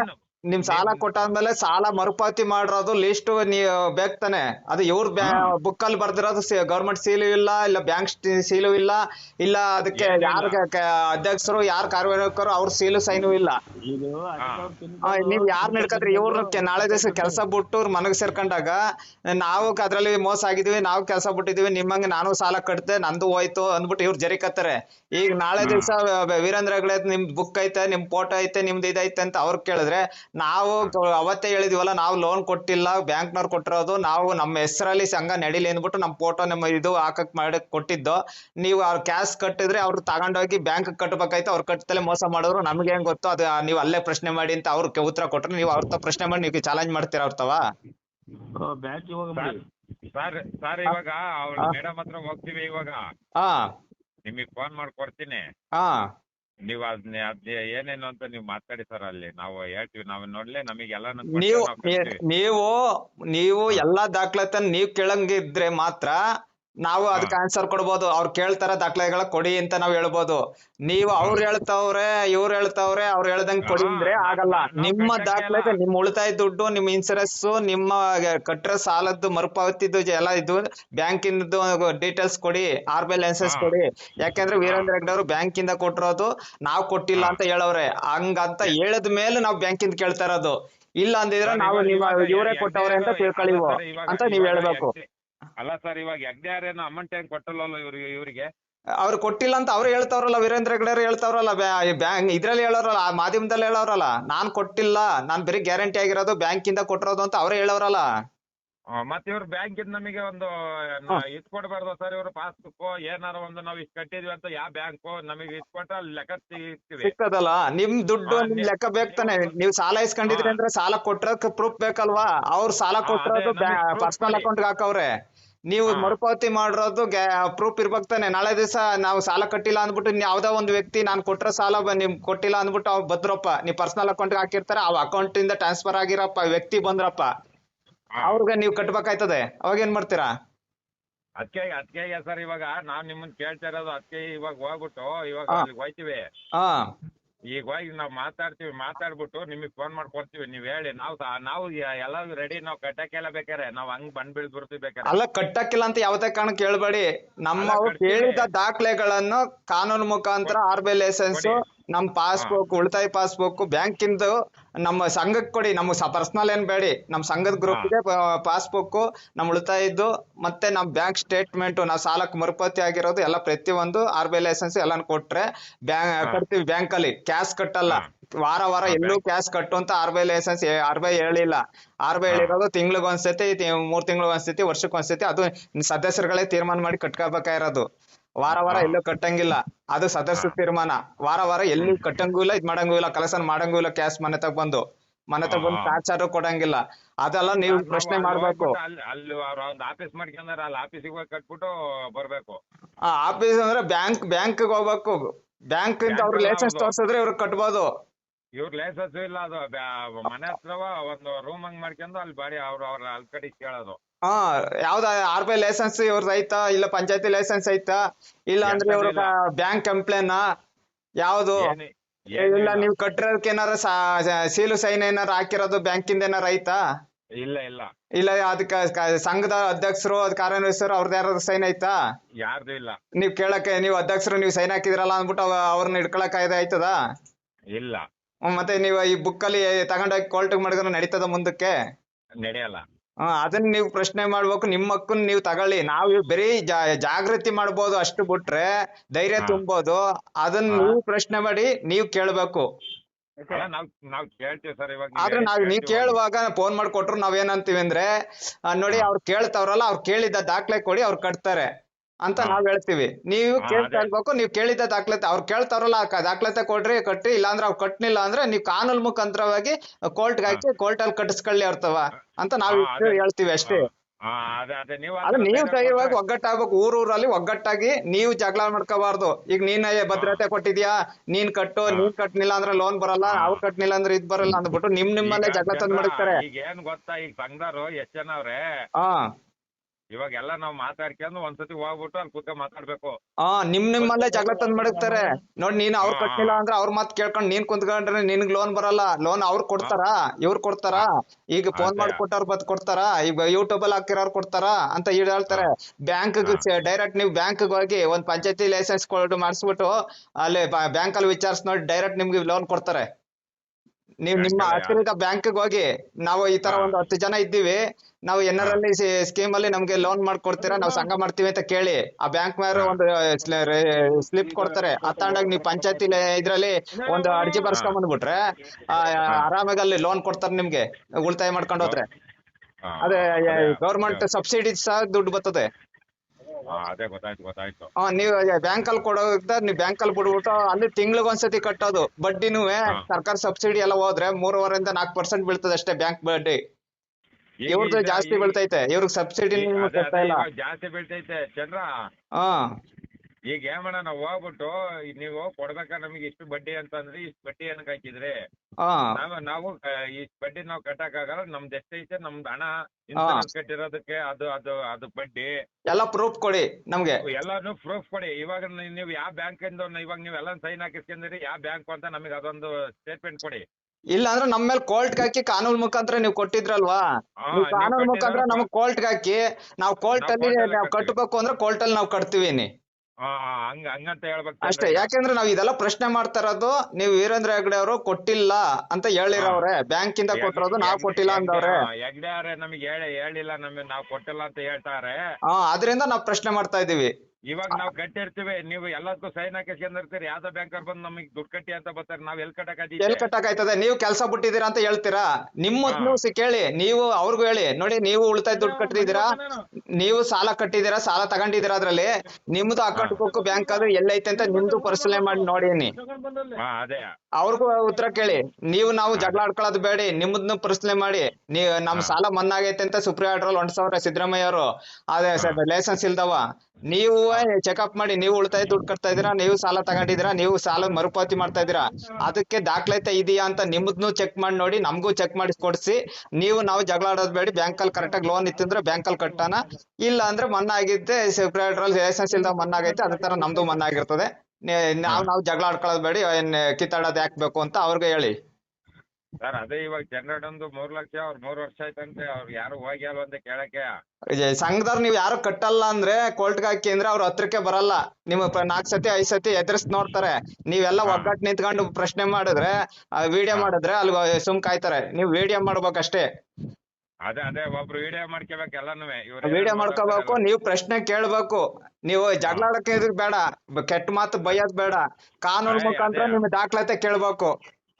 ನಿಮ್ ಸಾಲ ಕೊಟ್ಟಾದ್ಮೇಲೆ ಸಾಲ ಮರುಪಾವತಿ ಮಾಡಿರೋದು ಲಿಸ್ಟ್ ನೀವು ಬೇಕ್ತಾನೆ ಅದು ಇವ್ರ ಬುಕ್ ಅಲ್ಲಿ ಬರ್ದಿರೋದು ಗವರ್ಮೆಂಟ್ ಸೀಲು ಇಲ್ಲ ಇಲ್ಲ ಬ್ಯಾಂಕ್ ಸೀಲು ಇಲ್ಲ ಇಲ್ಲ ಅದಕ್ಕೆ. ಯಾರ ಅಧ್ಯಕ್ಷರು ಯಾರ ಕಾರ್ಯನಿರ್ವಾಹಕರು ಅವ್ರ ಸೀಲು ಸೈನು ಇಲ್ಲ. ನೀವ್ ಯಾರ್ ನಡ್ಕತ್ರಿ ಇವ್ರ ನಾಳೆ ದಿವಸ ಕೆಲಸ ಬಿಟ್ಟು ಮನಗ್ ಸೇರ್ಕೊಂಡಾಗ ನಾವು ಅದ್ರಲ್ಲಿ ಮೋಸ ಆಗಿದೀವಿ ನಾವು ಕೆಲಸ ಬಿಟ್ಟಿದೀವಿ ನಿಮ್ಮಂಗೆ ನಾನು ಸಾಲ ಕಟ್ತೆ ನಂದು ಹೋಯ್ತು ಅಂದ್ಬಿಟ್ಟು ಇವ್ರು ಜರಿಕತ್ತಾರೆ ಈಗ ನಾಳೆ ದಿವಸ ವೀರೇಂದ್ರ ಹೆಗ್ಡೆ ನಿಮ್ದು ಬುಕ್ ಐತೆ ನಿಮ್ ಫೋಟೋ ಐತೆ ನಿಮ್ದು ಇದೈತೆ ಅಂತ ಅವ್ರ್ ಕೇಳಿದ್ರೆ ನಾವು ಅವತ್ತೇ ಹೇಳಿದಿವಲ್ಲ ನಾವು ಲೋನ್ ಕೊಟ್ಟಿಲ್ಲ ಬ್ಯಾಂಕ್ ಬ್ಯಾಂಕ್ನವ್ರು ಕೊಟ್ಟಿರೋದು ನಾವು ನಮ್ಮ ಹೆಸರಲ್ಲಿ ಸಂಘ ನಡೀಲಿ ಅಂದ್ಬಿಟ್ಟು ನಮ್ಮ ಫೋಟೋ ನಮ್ಮ ಇದು ಹಾಕಕ್ ಮಾಡಿ ಕೊಟ್ಟಿದ್ದು. ನೀವು ಅವ್ರ ಕ್ಯಾಶ್ ಕಟ್ಟಿದ್ರೆ ಅವ್ರು ತಗೊಂಡೋಗಿ ಬ್ಯಾಂಕ್ ಕಟ್ಟಬೇಕಾಯ್ತು ಅವ್ರು ಕಟ್ತಲೆ ಮೋಸ ಮಾಡಿದ್ರು. ನಮ್ಗೆ ಹೆಂಗ್ ಗೊತ್ತು? ಅದು ನೀವು ಅಲ್ಲೇ ಪ್ರಶ್ನೆ ಮಾಡಿ ಅಂತ ಅವ್ರಿಗೆ ಉತ್ತರ ಕೊಟ್ರೆ. ನೀವು ಅವ್ರ ತ ಪ್ರಶ್ನೆ ಮಾಡಿ ನೀವು ಚಾಲೆಂಜ್ ಮಾಡ್ತೀರಾ ಅವ್ರ ತವ ಸರ್ ಸರ್ ಇವಾಗ ಅವ್ರ. ಮೇಡಮ್ ಹತ್ರ ಹೋಗ್ತೀವಿ ಇವಾಗ. ಹಾ. ನಿಮಗೆ ಫೋನ್ ಮಾಡಿ ಕೊಡ್ತೀನಿ. ಹಾ. ನೀವು ಅದ್ನ ಅದ್ ಏನೇನು ಅಂತ ನೀವು ಮಾತಾಡಿ ಸರ್ ಅಲ್ಲಿ ನಾವು ಹೇಳ್ತೀವಿ ನಾವು ನೋಡ್ಲೆ ನಮಗೆ ಎಲ್ಲಾನು ನೀವು ನಾವ್. ನೀವು ಎಲ್ಲಾ ದಾಖಲಾತಿ ನೀವ್ ಕೇಳಂಗಿದ್ರೆ ಮಾತ್ರ ನಾವು ಅದಕ್ಕೆ ಆನ್ಸರ್ ಕೊಡ್ಬೋದು. ಅವ್ರು ಕೇಳ್ತಾರ ದಾಖಲೆಗಳ ಕೊಡಿ ಅಂತ ನಾವ್ ಹೇಳ್ಬೋದು. ನೀವು ಅವ್ರು ಹೇಳ್ತಾವ್ರೆ ಇವ್ರು ಹೇಳ್ತಾವ್ರೆ ಅವ್ರು ಹೇಳ್ದಂಗ್ ಕೊಡಿ ಅಂದ್ರೆ ಆಗಲ್ಲ. ನಿಮ್ಮ ದಾಖಲೆಗೆ. ನಿಮ್ ಉಳಿತಾಯ ದುಡ್ಡು ನಿಮ್ ಇನ್ಸೂರೆನ್ಸ್ ನಿಮ್ಮ ಕಟ್ಟರ ಸಾಲದ್ದು ಮರುಪಾವತಿದು ಎಲ್ಲ ಇದು ಬ್ಯಾಂಕಿಂದು ಡೀಟೇಲ್ಸ್ ಕೊಡಿ ಆರ್ ಬಿ ಲೈಸೆನ್ಸ್ ಕೊಡಿ. ಯಾಕಂದ್ರೆ ವೀರೇಂದ್ರ ಹೆಗ್ಡೆ ಅವರು ಬ್ಯಾಂಕ್ ಇಂದ ಕೊಟ್ಟಿರೋದು. ನಾವ್ ಕೊಟ್ಟಿಲ್ಲ ಅಂತ ಹೇಳವ್ರೆ. ಹಂಗಂತ ಹೇಳದ್ ಮೇಲೆ ನಾವ್ ಬ್ಯಾಂಕಿಂದ ಕೇಳ್ತಾ ಇರೋದು. ಇಲ್ಲ ಅಂದಿದ್ರೆ ನಾವು ಇವರೇ ಕೊಟ್ಟವ್ರೆ ಅಂತ ತಿಳ್ಕೊಳ್ಳಿವು ಅಂತ ನೀವ್ ಹೇಳ್ಬೇಕು. ಅಲ್ಲ ಸರ್, ಇವಾಗ ಯಜ್ಞಾರ್ ಏನು ಅಮೌಂಟ್ ಏನ್ ಕೊಟ್ಟಲ್ಲ ಇವ್ರಿಗೆ ಇವ್ರಿಗೆ? ಅವ್ರು ಕೊಟ್ಟಿಲ್ಲ ಅಂತ ಅವ್ರು ಹೇಳ್ತಾವ್ರಲ್ಲ, ವೀರೇಂದ್ರ ಹೆಗ್ಡೆಯವ್ರು ಹೇಳ್ತಾವ್ರಲ್ಲ ಬ್ಯಾಂಕ್, ಇದ್ರಲ್ಲಿ ಹೇಳೋರಲ್ಲ, ಆ ಮಾಧ್ಯಮದಲ್ಲಿ ಹೇಳೋರಲ್ಲ, ನಾನ್ ಕೊಟ್ಟಿಲ್ಲ, ನಾನ್ ಬರೀ ಗ್ಯಾರಂಟಿ ಆಗಿರೋದು ಬ್ಯಾಂಕ್ ಇಂದ ಕೊಟ್ಟಿರೋದು ಅಂತ ಅವ್ರೇ ಹೇಳೋರಲ್ಲ. ಆ, ಇವ್ರ ಬ್ಯಾಂಕ್ ಇಂದ ನಮಗೆ ಒಂದು ನ- ಇದ್ ಕೊಡ್ಬಾರ್ದು ಸರ್. ಇವ್ರು ಪಾಸ್ಬುಕ್ ಏನಾರ ಒಂದು ನಾವ್ ಇಷ್ಟ್ ಕಟ್ಟಿದ್ವಿ ಅಂತ ಯಾವ ಬ್ಯಾಂಕ್ ನಮಗೆ ಇದ್ ಕೊಟ್ರೆ ಅಲ್ಲಿ ಲೆಕ್ಕ ಸಿಗ್ತೀವಿ. ಸಿಗ್ತದಲ್ಲ. ನಿಮ್ ದುಡ್ಡು ನಿಮ್ ಲೆಕ್ಕ ಲೆಕ್ಕ ಬೇಕ್ತಾನೆ ನೀವ್ ಸಾಲ ಇಸ್ಕೊಂಡಿದ್ರಿ. ಅಂದ್ರೆ ಸಾಲ ಕೊಟ್ಟರಕ್ ಪ್ರೂಫ್ ಬೇಕಲ್ವಾ? ಅವ್ರು ಸಾಲ ಕೊಟ್ಟರೋದು ಪರ್ಸನಲ್. ಅಕೌಂಟ್ ಹಾಕವ್ರೆ. ನೀವು. ಮರುಪಾವತಿ ಮಾಡಿರೋದು ಪ್ರೂಫ್ ಇರ್ಬೇಕು ತಾನೆ. ನಾಳೆ ದಿವಸ ನಾವು ಸಾಲ ಕಟ್ಟಿಲ್ಲ ಅಂದ್ಬಿಟ್ಟು ಯಾವ್ದೋ ಒಂದು ವ್ಯಕ್ತಿ ನಾನು ಕೊಟ್ರ ಸಾಲ ನಿಮ್ ಕೊಟ್ಟಿಲ್ಲ ಅಂದ್ಬಿಟ್ಟು ಅವ್ರು ಬದ್ರಪ್ಪ ನೀವು ಪರ್ಸನಲ್ ಅಕೌಂಟ್ ಹಾಕಿರ್ತಾರೆ. ಆ ಅಕೌಂಟ್ ಇಂದ ಟ್ರಾನ್ಸ್ಫರ್ ಆಗಿರಪ್ಪ. ವ್ಯಕ್ತಿ ಬಂದ್ರಪ್ಪ. ಅವ್ರಿಗೆ ನೀವು ಕಟ್ಬೇಕಾಯ್ತದೆ. ಅವಾಗ ಏನ್ ಮಾಡ್ತೀರಾ? ಅದಕ್ಕೆ ಅದಕ್ಕೆ ಸರ್ ಇವಾಗ ನಾವ್ ನಿಮ್ಮನ್ನ ಕೇಳ್ತಾ ಇರೋದು ಅದಕ್ಕೆ ಇವಾಗ ಹೋಗ್ಬಿಟ್ಟು ಇವಾಗ ಹಾ. ಅಲ್ಲಿಗ್ ಹೋಯ್ತಿವಿ. ಹಾ. ಈಗ ಹೋಗಿ ನಾವ್ ಮಾತಾಡ್ತೀವಿ ಮಾತಾಡ್ಬಿಟ್ಟು ನಿಮಗೆ ಫೋನ್ ಮಾಡ್ಕೊಡ್ತೀವಿ ನೀವ್ ಹೇಳಿ ನಾವು ನಾವು ಎಲ್ಲ ರೆಡಿ ನಾವು ಕಟ್ಟಕ್ಕೆಲ್ಲ ಬೇಕಾರೆ ನಾವ್ ಹಂಗ್ ಬಂದ್ ಬೀಳ್ ಬರ್ತೀವಿ ಬೇಕಾರೆ ಅಲ್ಲ ಕಟ್ಟಕ್ಕಿಲ್ಲ ಅಂತ ಯಾವ್ದೇ ಕಾರಣ ಕೇಳ್ಬೇಡಿ ನಮ್ಮ ಅಲ್ಲ, ಅವ್ರು ಕಟ್ತೀವಿ. ಕೇಳಿದ ದಾಖಲೆಗಳನ್ನು ಕಾನೂನು ಮುಖಾಂತರ ಆರ್ ಬಿ ಲೈಸೆನ್ಸ್ ಕೊಡಿ. ನಮ್ ಪಾಸ್ಬುಕ್ ಉಳಿತಾಯ ಪಾಸ್ಬುಕ್ ಬ್ಯಾಂಕಿಂದು ನಮ್ಮ ಸಂಘಕ್ಕೆ ಕೊಡಿ. ನಮ್ ಪರ್ಸನಲ್ ಏನ್ ಬೇಡಿ. ನಮ್ ಸಂಘದ ಗ್ರೂಪ್ಗೆ ಪಾಸ್ಬುಕ್ ಉಳಿತಾಯ ಇದ್ದು ಮತ್ತೆ ನಮ್ ಬ್ಯಾಂಕ್ ಸ್ಟೇಟ್ಮೆಂಟ್ ನಾವು ಸಾಲಕ್ಕೆ ಮರುಪಾವತಿ ಆಗಿರೋದು ಎಲ್ಲ ಪ್ರತಿಯೊಂದು ಆರ್ ಬಿ ಲೈಸೆನ್ಸ್ ಎಲ್ಲಾನು ಕೊಟ್ರೆ ಬ್ಯಾಂಕ್ ಕಟ್ತೀವಿ ಬ್ಯಾಂಕ್ ಅಲ್ಲಿ ಕ್ಯಾಶ್ ಕಟ್ಟಲ್ಲ. ವಾರ ವಾರ ಎಲ್ಲೂ ಕ್ಯಾಶ್ ಕಟ್ಟು ಅಂತ R B I licence R B I ಹೇಳಿಲ್ಲ. R B I. ಹೇಳಿರೋದು ತಿಂಗ್ಳಿಗೆ ಒಂದ್ಸತಿ ಮೂರ್ ತಿಂಗ್ಳಿಗೆ ಒಂದ್ಸತಿ ವರ್ಷಕ್ಕೆ ಒಂದ್ಸತಿ ಅದು ಸದಸ್ಯರುಗಳೇ ತೀರ್ಮಾನ ಮಾಡಿ ಕಟ್ಕೋಬೇಕಾಗಿರೋದು. ವಾರ ವಾರ. ಎಲ್ಲೂ ಕಟ್ಟಂಗಿಲ್ಲ. ಅದು ಸದಸ್ಯ. ತೀರ್ಮಾನ. ವಾರ ವಾರ ಎಲ್ಲಿ ಕಟ್ಟಂಗೂ ಇಲ್ಲ ಇದ್ ಮಾಡಂಗೂ ಇಲ್ಲ ಕಲೆಕ್ಷನ್ ಮಾಡಂಗೂ ಇಲ್ಲ ಕ್ಯಾಶ್ ಮನೆ ತಗ ಬಂದು. ಮನೆ ತಗ ಬಂದು ಕ್ಯಾಶ್ ಚಾರ್ಜ್ ಕೊಡಂಗಿಲ್ಲ. ಅದೆಲ್ಲ ನೀವ್ ಪ್ರಶ್ನೆ ಮಾಡ್ಬೇಕು. ಅಲ್ಲಿ ಅಲ್ಲಿ ಅವ್ರ ಒಂದು ಆಫೀಸ್ ಮಾಡ್ಕೊಂಡ್ರೆ ಅಲ್ಲಿ ಆಫೀಸಿಗೆ ಹೋಗಿ ಕಟ್ಬಿಟ್ಟು ಬರ್ಬೇಕು. ಆ ಆಫೀಸ್ ಅಂದ್ರೆ ಬ್ಯಾಂಕ್ ಬ್ಯಾಂಕ್ ಹೋಗ್ಬೇಕು. ಬ್ಯಾಂಕ್ ಇಂದ ಅವ್ರ ಲೈಸೆನ್ಸ್. ತೋರ್ಸಿದ್ರೆ ಇವ್ರಿಗೆ ಕಟ್ಬೋದು. ಇವ್ರ ಲೈಸೆನ್ಸ್ ಇಲ್ಲ ಅದು. ಬ್ಯಾ- ಮನೆ ಹತ್ರ ಒಂದು ರೂಮ್ ಹಂಗ್ ಮಾಡ್ಕೊಂಡು ಅಲ್ಲಿ ಬಾಡಿ ಅವ್ರ ಅವ್ರ ಅಲ್ಲಿ ಕಡೆ ಕೇಳೋದು. ಹಾ ಯಾವ್ದ ಆರ್ ಬಿ ಐ ಲೈಸೆನ್ಸ್ ಇವ್ರದ್ ಐತಾ? ಇಲ್ಲ ಪಂಚಾಯತಿ ಲೈಸೆನ್ಸ್ ಐತಾ? ಇಲ್ಲ ಅಂದ್ರೆ ಇವ್ರ ಬ್ಯಾಂಕ್ ಕಂಪ್ಲೇನ್ ಯಾವ್ದು? ಏನಿ- ಇಲ್ಲ ಏನಿಲ್ಲ. ನೀವು ಕಟ್ಟಿರೋದಕ್ಕೆ ಏನಾರ ಸೀಲು ಸೈನ್ ಏನಾರ ಹಾಕಿರೋದು ಬ್ಯಾಂಕಿಂದ ಏನಾರ ಐತಾ? ಇಲ್ಲ ಇಲ್ಲ. ಇಲ್ಲ ಅದಕ್ಕ ಕ- ಸಂಘದ ಅಧ್ಯಕ್ಷರು ಅದ್ ಕಾರ್ಯನಿರ್ವಹಿಸರು ಅವ್ರದ್ದು ಯಾರಾದ್ರು ಸೈನ್ ಐತಾ? ಯಾರ್ದು ಇಲ್ಲ. ನೀವ್ ಕೇಳಕ್ಕೆ ನೀವು ಅಧ್ಯಕ್ಷರು ನೀವು ಸೈನ್ ಹಾಕಿದಿರಲ್ಲ ಅಂದ್ಬಿಟ್ಟು ಅವ- ಅವ್ರನ್ನ ಹಿಡ್ಕೊಳಕ್ ಇದೆ ಆಯ್ತದ? ಇಲ್ಲ. ಮತ್ತೆ ನೀವು ಈ ಬುಕ್ ಅಲ್ಲಿ ತಗೊಂಡೋಗಿ ಕೋರ್ಟ್ ಮಾಡಿದ್ರೆ ನಡೀತದ ಮುಂದಕ್ಕೆ? ನಡೆಯಲ್ಲ. ಹಾ ಅದನ್ನ ನೀವು ಪ್ರಶ್ನೆ ಮಾಡ್ಬೇಕು ನಿಮ್ಮ ಹಕ್ಕನ್ನ ನೀವು ತಗೊಳ್ಳಿ ನಾವು ಬರೀ ಜಾ- ಜಾಗೃತಿ ಮಾಡ್ಬೋದು ಅಷ್ಟು ಬಿಟ್ರೆ ಧೈರ್ಯ. ತುಂಬೋದು ಅದನ್ನ. ನೀವು ಪ್ರಶ್ನೆ ಮಾಡಿ ನೀವು ಕೇಳ್ಬೇಕು ಅಲ್ಲ ನಾವ್ ನಾವ್ ಕೇಳ್ತೀವಿ ಸರ್ ಇವಾಗ ನೀವ್ ಆದ್ರೆ ಹೇಳಿದ್ ನಾವ್ ನೀವ್ ಕೇಳ್ತೀವಿ. ಕೇಳುವಾಗ ಫೋನ್ ಮಾಡಿ ಕೊಟ್ರು ನಾವೇನಂತೀವಿ ಅಂದ್ರೆ ಆ, ನೋಡಿ ಅವ್ರು ಕೇಳ್ತಾವ್ರಲ್ಲ ಅವ್ರು ಕೇಳಿದ ದಾಖಲೆ ಕೊಡಿ ಅವ್ರು ಕಟ್ತಾರೆ ಅಂತ. ನಾವ್ ಹೇಳ್ತೀವಿ. ನೀವು ಕೇಳ್ಬೇಕು ನೀವು ಕೇಳಿದ ದಾಖಲಾತಿ ಅವ್ರು ಕೇಳ್ತಾರಲ್ಲ ಆ ದಾಖಲಾತಿ ಕೊಡ್ರಿ ಕಟ್ಟಿ ಇಲ್ಲಾಂದ್ರೆ ಅವ್ರು ಕಟ್ನಿಲ್ಲ ಅಂದ್ರೆ ನೀವು ಕಾನೂನು ಮುಖಾಂತರವಾಗಿ ಕೋರ್ಟ್ ಹಾಕಿ ಕೋರ್ಟ್ ಅಲ್ಲಿ ಕಟ್ಟಿಸ್ಕೊಳ್ಳಿ ಇರ್ತವ ಅಂತ ನಾವ್ ಹೇಳ್ತೀವಿ ಅಷ್ಟೇ. ನೀವ್ ಅದೇ ನೀವು ಧೈರ್ಯವಾಗಿ ಕೊಟ್ರೆ- ಒಗ್ಗಟ್ಟಾಗ್ಬೇಕು. ಊರೂರಲ್ಲಿ ಒಗ್ಗಟ್ಟಾಗಿ ನೀವು ಜಗಳ ಮಾಡ್ಕೋಬಾರ್ದು. ಈಗ ನೀನ್ ಭದ್ರತೆ ಕೊಟ್ಟಿದ್ಯಾ? ನೀನ್ ಕಟ್ಟು ನೀನ್ ಕಟ್ನಿಲ್ಲ ಅಂದ್ರೆ ಲೋನ್ ಬರಲ್ಲ. ಅವ್ರು ಕಟ್ನಿಲ್ಲ ಅಂದ್ರೆ ಇದ್ ಬರಲ್ಲ ಅಂದ್ಬಿಟ್ಟು ನಿಮ್ ನಿಮ್ಮಲ್ಲೇ ಜಗಳ ತಂದ್ ಮಾಡ್ತಾರೆ ಈಗ ಏನ್ ಗೊತ್ತಾ? ಈಗ ಬಂಗಾರ ಎಷ್ಟ್ ಜನ ಅವ್ರೆ? ಹಾ. ಇವಾಗ ಎಲ್ಲ ನಾವ್ ಮಾತಾಡ್ಕೊಂಡು ಒಂದ್ಸತಿ ಹೋಗ್ಬಿಟ್ಟು ಅಲ್ಲಿ ಕೂತ್ಕೊಂಡ್ ಮಾತಾಡ್ಬೇಕು. ಹಾ ನಿಮ್ ನಿಮ್ಮಲ್ಲೇ ಜಗಳ ತಂದ್ ಮಡಗ್ತಾರೆ. ನೋಡ್ ನೀನ್ ಅವ್ರ್ ಹಾ. ಕಟ್ನಿಲ್ಲ ಅಂದ್ರೆ ಅವ್ರ ಮಾತ್ ಕೇಳ್ಕೊಂಡ್ ನೀನ್ ಕುಂತ್ಕೊಂಡ್ರೆ ನಿನ್ಗ್ ಲೋನ್ ಬರಲ್ಲ. ಲೋನ್ ಅವ್ರ್ ಕೊಡ್ತಾರ? ಇವ್ರ್ ಕೊಡ್ತಾರ? ಈಗ ಫೋನ್ ಅದೇ. ಮಾಡಿ ಕೊಟ್ಟವ್ರ ಬತ್ ಕೊಡ್ತಾರ? ಈಗ ಯೂಟ್ಯೂಬ್ ಅಲ್ಲಿ ಹಾಕಿರೋರ್ ಕೊಡ್ತಾರ? ಅಂತ ಹೇಳ್ತಾರೆ. ಬ್ಯಾಂಕ್ ಡೈರೆಕ್ಟ್ ನೀವು ಬ್ಯಾಂಕ್ ಹೋಗಿ ಒಂದ್ ಪಂಚಾಯತಿ ಲೈಸೆನ್ಸ್ ಕೊಟ್ಟು ಮಾಡಿಸ್ಬಿಟ್ಟು ಅಲ್ಲಿ ಬ್ಯಾಂಕ್ ಅಲ್ಲಿ ವಿಚಾರಿಸ್ ನೋಡಿ ಡೈರೆಕ್ಟ್ ನಿಮ್ಗೆ ಲೋನ್ ಕೊಡ್ತಾರೆ. ನೀವು ನಿಮ್ಮ ಹತ್ತಿರದ ಬ್ಯಾಂಕ್ ಹೋಗಿ ನಾವು ಈ ತರ. ಒಂದು ಹತ್ತು ಜನ ಇದ್ದೀವಿ ನಾವು ಎನ್ ಆರ್ ಅಲ್ಲಿ ಸ್ಕೀಮ್ ಅಲ್ಲಿ ನಮ್ಗೆ ಲೋನ್ ಮಾಡ್ಕೊಡ್ತೀರಾ ನಾವು ಸಂಘ ಮಾಡ್ತೀವಿ ಅಂತ ಕೇಳಿ ಆ ಬ್ಯಾಂಕ್ ಮೇಲೆ ಒಂದು ಸ್ಲಿಪ್ ಕೊಡ್ತಾರೆ. ಆ ತಗೊಂಡೋಗಿ ನೀವು ಪಂಚಾಯತಿ ಇದ್ರಲ್ಲಿ ಒಂದು ಅರ್ಜಿ ಬರ್ಸ್ಕೊಂಡ್ ಬಂದ್ಬಿಟ್ರೆ ಆ, ಆರಾಮಾಗಿ ಅಲ್ಲಿ ಲೋನ್ ಕೊಡ್ತಾರೆ ನಿಮ್ಗೆ ಉಳಿತಾಯ ಮಾಡ್ಕೊಂಡು ಹೋದ್ರೆ. ಅದೇ ಗೌರ್ಮೆಂಟ್ ಸಬ್ಸಿಡಿ ಸಹ ದುಡ್ಡು ಬರ್ತದೆ. ಅದೇ ಗೊತ್ತಾಯ್ತು ಗೊತ್ತಾಯ್ತು. ಆ, ನೀವು ಬ್ಯಾಂಕ್ ಅಲ್ಲಿ ಕೊಡೋದ ನೀವು ಬ್ಯಾಂಕ್ ಅಲ್ಲಿ ಬಿಡ್ಬಿಟ್ಟು ಅಲ್ಲಿ ತಿಂಗ್ಳಿಗೆ ಒಂದ್ಸತಿ ಕಟ್ಟೋದು. ಬಡ್ಡಿನೂ ಸರ್ಕಾರ ಸಬ್ಸಿಡಿ ಎಲ್ಲ ಹೋದ್ರೆ ಮೂರುವರೆಯಿಂದ ನಾಲ್ಕು ಪರ್ಸೆಂಟ್ ಬೀಳ್ತದೆ ಅಷ್ಟೇ ಬ್ಯಾಂಕ್ ಬಡ್ಡಿ. ಈಗ ಇವ್ರದ್ದು ಜಾಸ್ತಿ ಬೀಳ್ತೈತೆ ಇವ್ರಿಗೆ ಸಬ್ಸಿಡಿ ಈಗ ಅದೇ- ಕೊಡ್ತಾ ಇಲ್ಲ. ಇವಾಗ ಜಾಸ್ತಿ ಬೀಳ್ತೈತೆ ಚಂದ್ರ. ಹಾ. ಈಗ ಏನ್ ಮಾಡೋಣ ನಾವು ಹೋಗ್ಬಿಟ್ಟು ನೀವು ಕೊಡ್ಬೇಕಾ ನಮಗೆ ಇಷ್ಟು ಬಡ್ಡಿ ಅಂತ ಅಂದ್ರೆ ಇಷ್ಟು ಬಡ್ಡಿ ಏನಕ್ಕೆ ಹಾಕಿದ್ರಿ ಹಾ. ನಾವು ನಾವು ಆ, ಇಷ್ಟ್ ಬಡ್ಡಿ ನಾವು ಕಟ್ಟಕ್ಕಾಗಲ್ಲ ನಮ್ದು ಎಷ್ಟೈತೆ ನಮ್ದು ಹಣ ಇನ್ಸೂರೆನ್ಸ್ ಕಟ್ಟಿರೋದಕ್ಕೆ ಅದು ಅದು ಅದು ಬಡ್ಡಿ. ಎಲ್ಲ ಪ್ರೂಫ್ ಕೊಡಿ ನಮ್ಗೆ. ಎಲ್ಲಾನು ಪ್ರೂಫ್ ಕೊಡಿ. ಇವಾಗ ನೀ- ನೀವು ಯಾವ ಬ್ಯಾಂಕ್ ಇಂದ ಇವಾಗ ನೀವು ಎಲ್ಲ ಸೈನ್ ಹಾಕಿಸ್ಕೊಂಡಿರಿ ಯಾವ ಬ್ಯಾಂಕ್ ಅಂತ ನಮಗೆ ಅದೊಂದು ಸ್ಟೇಟ್ಮೆಂಟ್ ಕೊಡಿ. ಇಲ್ಲ ಅಂದ್ರೆ ನಮ್ಮ ಮೇಲೆ ಕೋರ್ಟ್ ಹಾಕಿ ಕಾನೂನು ಮುಖಾಂತರ ನೀವು ಕೊಟ್ಟಿದ್ರಲ್ವಾ? ನೀವು ನೀವ್ ಕಾನೂನು ಕೊಟ್ಟಿದ್ರೆ ಮುಖಾಂತರ ನಮಗ್ ಕೋರ್ಟ್ ಹಾಕಿ ನಾವು ಕೋರ್ಟ್ ನಾವ್ ಅಲ್ಲಿ court ಅಲ್ಲೇ ನಾವು. ಕಟ್ಟಬೇಕು ಅಂದ್ರೆ ಕೋರ್ಟ್ ಅಲ್ಲಿ ನಾವು ಕಟ್ತೀವಿ ನೀ. ಹಂಗ ಹಂಗಂತ ಹೇಳ್ಬೇಕು ಅಷ್ಟೇ ಯಾಕಂದ್ರೆ ನಾವ್ ಇದೆಲ್ಲ ಪ್ರಶ್ನೆ ಮಾಡ್ತಾ ಇರೋದು ನೀವು ವೀರೇಂದ್ರ ಹೆಗ್ಡೆ ಅವರು ಕೊಟ್ಟಿಲ್ಲ ಅಂತ ಹೇಳಿರವ್ರೆ. ಬ್ಯಾಂಕ್ ಇಂದ ಕೊಟ್ಟಿರೋದು ನಾವ್ ಕೊಟ್ಟಿಲ್ಲ ಅಂದವ್ರೆ. ಹೆಗ್ಡೆ ಅವ್ರೆ ನಮ್ಗೆ ಹೇಳಿ ಹೇಳಿಲ್ಲ ನಮಗೆ ನಾವ್ ಕೊಟ್ಟಿಲ್ಲ ಅಂತ ಹೇಳ್ತಾರೆ. ಹಾ ಅದರಿಂದ ನಾವ್ ಪ್ರಶ್ನೆ ಮಾಡ್ತಾ ಇದೀವಿ ಇವಾಗ ನಾವು ಕಟ್ಟಿರ್ತೀವಿ ನೀವು ಎಲ್ಲದಕ್ಕೂ ಸೈನ್ ಹಾಕಿಸ್ಕೊಂಡಿರ್ತೀರಿ ಯಾವ್ದೋ ಬ್ಯಾಂಕರ್ ಬಂದು ನಮಗೆ ದುಡ್ಡು ಕಟ್ಟಿ ಅಂತ ಬರ್ತಾರೆ ನಾವ್ ಎಲ್ ಕಟ್ಟಕ್ ಎಲ್ ಕಟ್ಟಕ್ ಆಯ್ತದೆ ನೀವು ಕೆಲಸ ಬಿಟ್ಟಿದ್ದೀರಾ ಅಂತ ಹೇಳ್ತೀರಾ? ನಿಮ್ಮ ಕೇಳಿ ನೀವು ಅವ್ರಿಗೂ ಹೇಳಿ ನೋಡಿ ನೀವು ಉಳಿತಾಯ ದುಡ್ಡು ಕಟ್ಟಿದೀರಾ ನೀವು ಸಾಲ ಕಟ್ಟಿದೀರಾ ಸಾಲ ತಗೊಂಡಿದ್ದೀರಾ ಅದ್ರಲ್ಲಿ? ನಿಮ್ದು ಅಕೌಂಟ್ ಬುಕ್ ಬ್ಯಾಂಕ್ ಅದು ಎಲ್ಲೈತೆ ಅಂತ ನಿಮ್ದು ಪರಿಶೀಲನೆ ಮಾಡಿ ನೋಡಿನಿ. ಅವ್ರಿಗೂ ಉತ್ತರ ಕೇಳಿ ನೀವು ನಾವು ಜಗಳ ಆಡ್ಕೊಳ್ಳೋದು ಬೇಡಿ ನಿಮ್ಮದ್ನು ಪರಿಶೀಲನೆ ಮಾಡಿ. ನೀವು ನಮ್ ಸಾಲ ಮನ್ನಾ ಆಗೈತೆ ಅಂತ ಸುಪ್ರೀಂ ಆರ್ಡರ್ ಸಾವಿರ ಸಿದ್ದರಾಮಯ್ಯ ಅವರು ಅದೇ ಲೈಸೆನ್ಸ್ ಇಲ್ದವ ನೀವು ಚೆಕಪ್ ಮಾಡಿ ನೀವು ಉಳಿತಾಯ ದುಡ್ಡು ಕಟ್ತಾ ಇದೀರಾ ನೀವು ಸಾಲ ತಗೊಂಡಿದೀರಾ ನೀವು ಸಾಲ ಮರುಪಾವತಿ ಮಾಡ್ತಾ ಇದೀರಾ ಅದಕ್ಕೆ ದಾಖಲಾತಿ ಇದೆಯಾ ಅಂತ ನಿಮ್ಮದ್ನು ಚೆಕ್ ಮಾಡಿ ನೋಡಿ ನಮಗೂ ಚೆಕ್ ಮಾಡಿ ಕೊಡಿಸಿ. ನೀವು ನಾವು ಜಗಳ ಆಡೋದು ಬೇಡಿ ಬ್ಯಾಂಕ್ ಅಲ್ಲಿ ಕರೆಕ್ಟ್ ಆಗಿ ಲೋನ್ ಇತ್ತಂದ್ರೆ ಬ್ಯಾಂಕ್ ಅಲ್ಲಿ ಕಟ್ಟಾನ ಇಲ್ಲ ಅಂದ್ರೆ ಮನ್ನಾ ಆಗಿದ್ದೆ ಸುಪ್ರೀಂ ಆರ್ಡರ್ ಲೈಸೆನ್ಸ್ ಇಲ್ದ ಮನ್ನಾ ಆಗೈತೆ ಅದೇ ತರ ನಮ್ದು ಮನ್ನಾ ಆಗಿರ್ತದೆ. ನಾವು ನಾವು ಜಗಳ ಆಡ್ಕೊಳ್ಳೋದು ಬೇಡಿ ಏನ್ ಕಿತ್ತಾಡೋದು ಯಾಕೆ ಬೇಕು ಅಂತ ಅವ್ರಿಗೆ ಹೇಳಿ. ಸರ್ ಅದೇ ಇವಾಗ ಜನರಡೊಂದು ಮೂರ್ ಲಕ್ಷ ಅವ್ರ ಮೂರ್ ವರ್ಷ ಆಯ್ತಂತೆ ಅವ್ರು ಯಾರು ಹೋಗಿ ಅಂತ ಕೇಳಕ್ಕೆ? ಸಂಘದವ್ರು ನೀವು ಯಾರು ಕಟ್ಟಲ್ಲ ಅಂದ್ರೆ ಕೋರ್ಟ್ಗೆ ಹಾಕಿ ಅಂದ್ರೆ ಅವ್ರ ಹತ್ರಕ್ಕೆ ಬರಲ್ಲ. ನಿಮ್ಮ ನಾಕ್ ನಾಲ್ಕ್ ಸತಿ ಐದ್ ಸತಿ ಎದುರಿಸ್ ನೋಡ್ತಾರೆ. ನೀವೆಲ್ಲ ಹಾ. ಒಗ್ಗಟ್ಟು ನಿಂತ್ಕೊಂಡು ಪ್ರಶ್ನೆ ಮಾಡಿದ್ರೆ ವಿಡಿಯೋ. ಮಾಡಿದ್ರೆ ಅಲ್ಲಿ ಸುಮ್ ಕಾಯ್ತಾರೆ. ನೀವು ವಿಡಿಯೋ ಮಾಡ್ಬೇಕಷ್ಟೇ. ಅದೇ ಅದೇ ಒಬ್ರು ವಿಡಿಯೋ ಮಾಡ್ಕೋಬೇಕು ಎಲ್ಲಾನು ವಿಡಿಯೋ ಮಾಡ್ಕೋಬೇಕು ನೀವು ಪ್ರಶ್ನೆ ಕೇಳ್ಬೇಕು. ನೀವು ಜಗಳ ಆಡಕ್ಕೆ ಬೇಡ ಕೆಟ್ಟ ಮಾತು ಬೈಯೋದ್ ಬೇಡ. ಕಾನೂನು ಮುಖಾಂತರ. ನಿಮ್ ದಾಖಲಾತಿ ಕೇಳ್ಬೇಕು.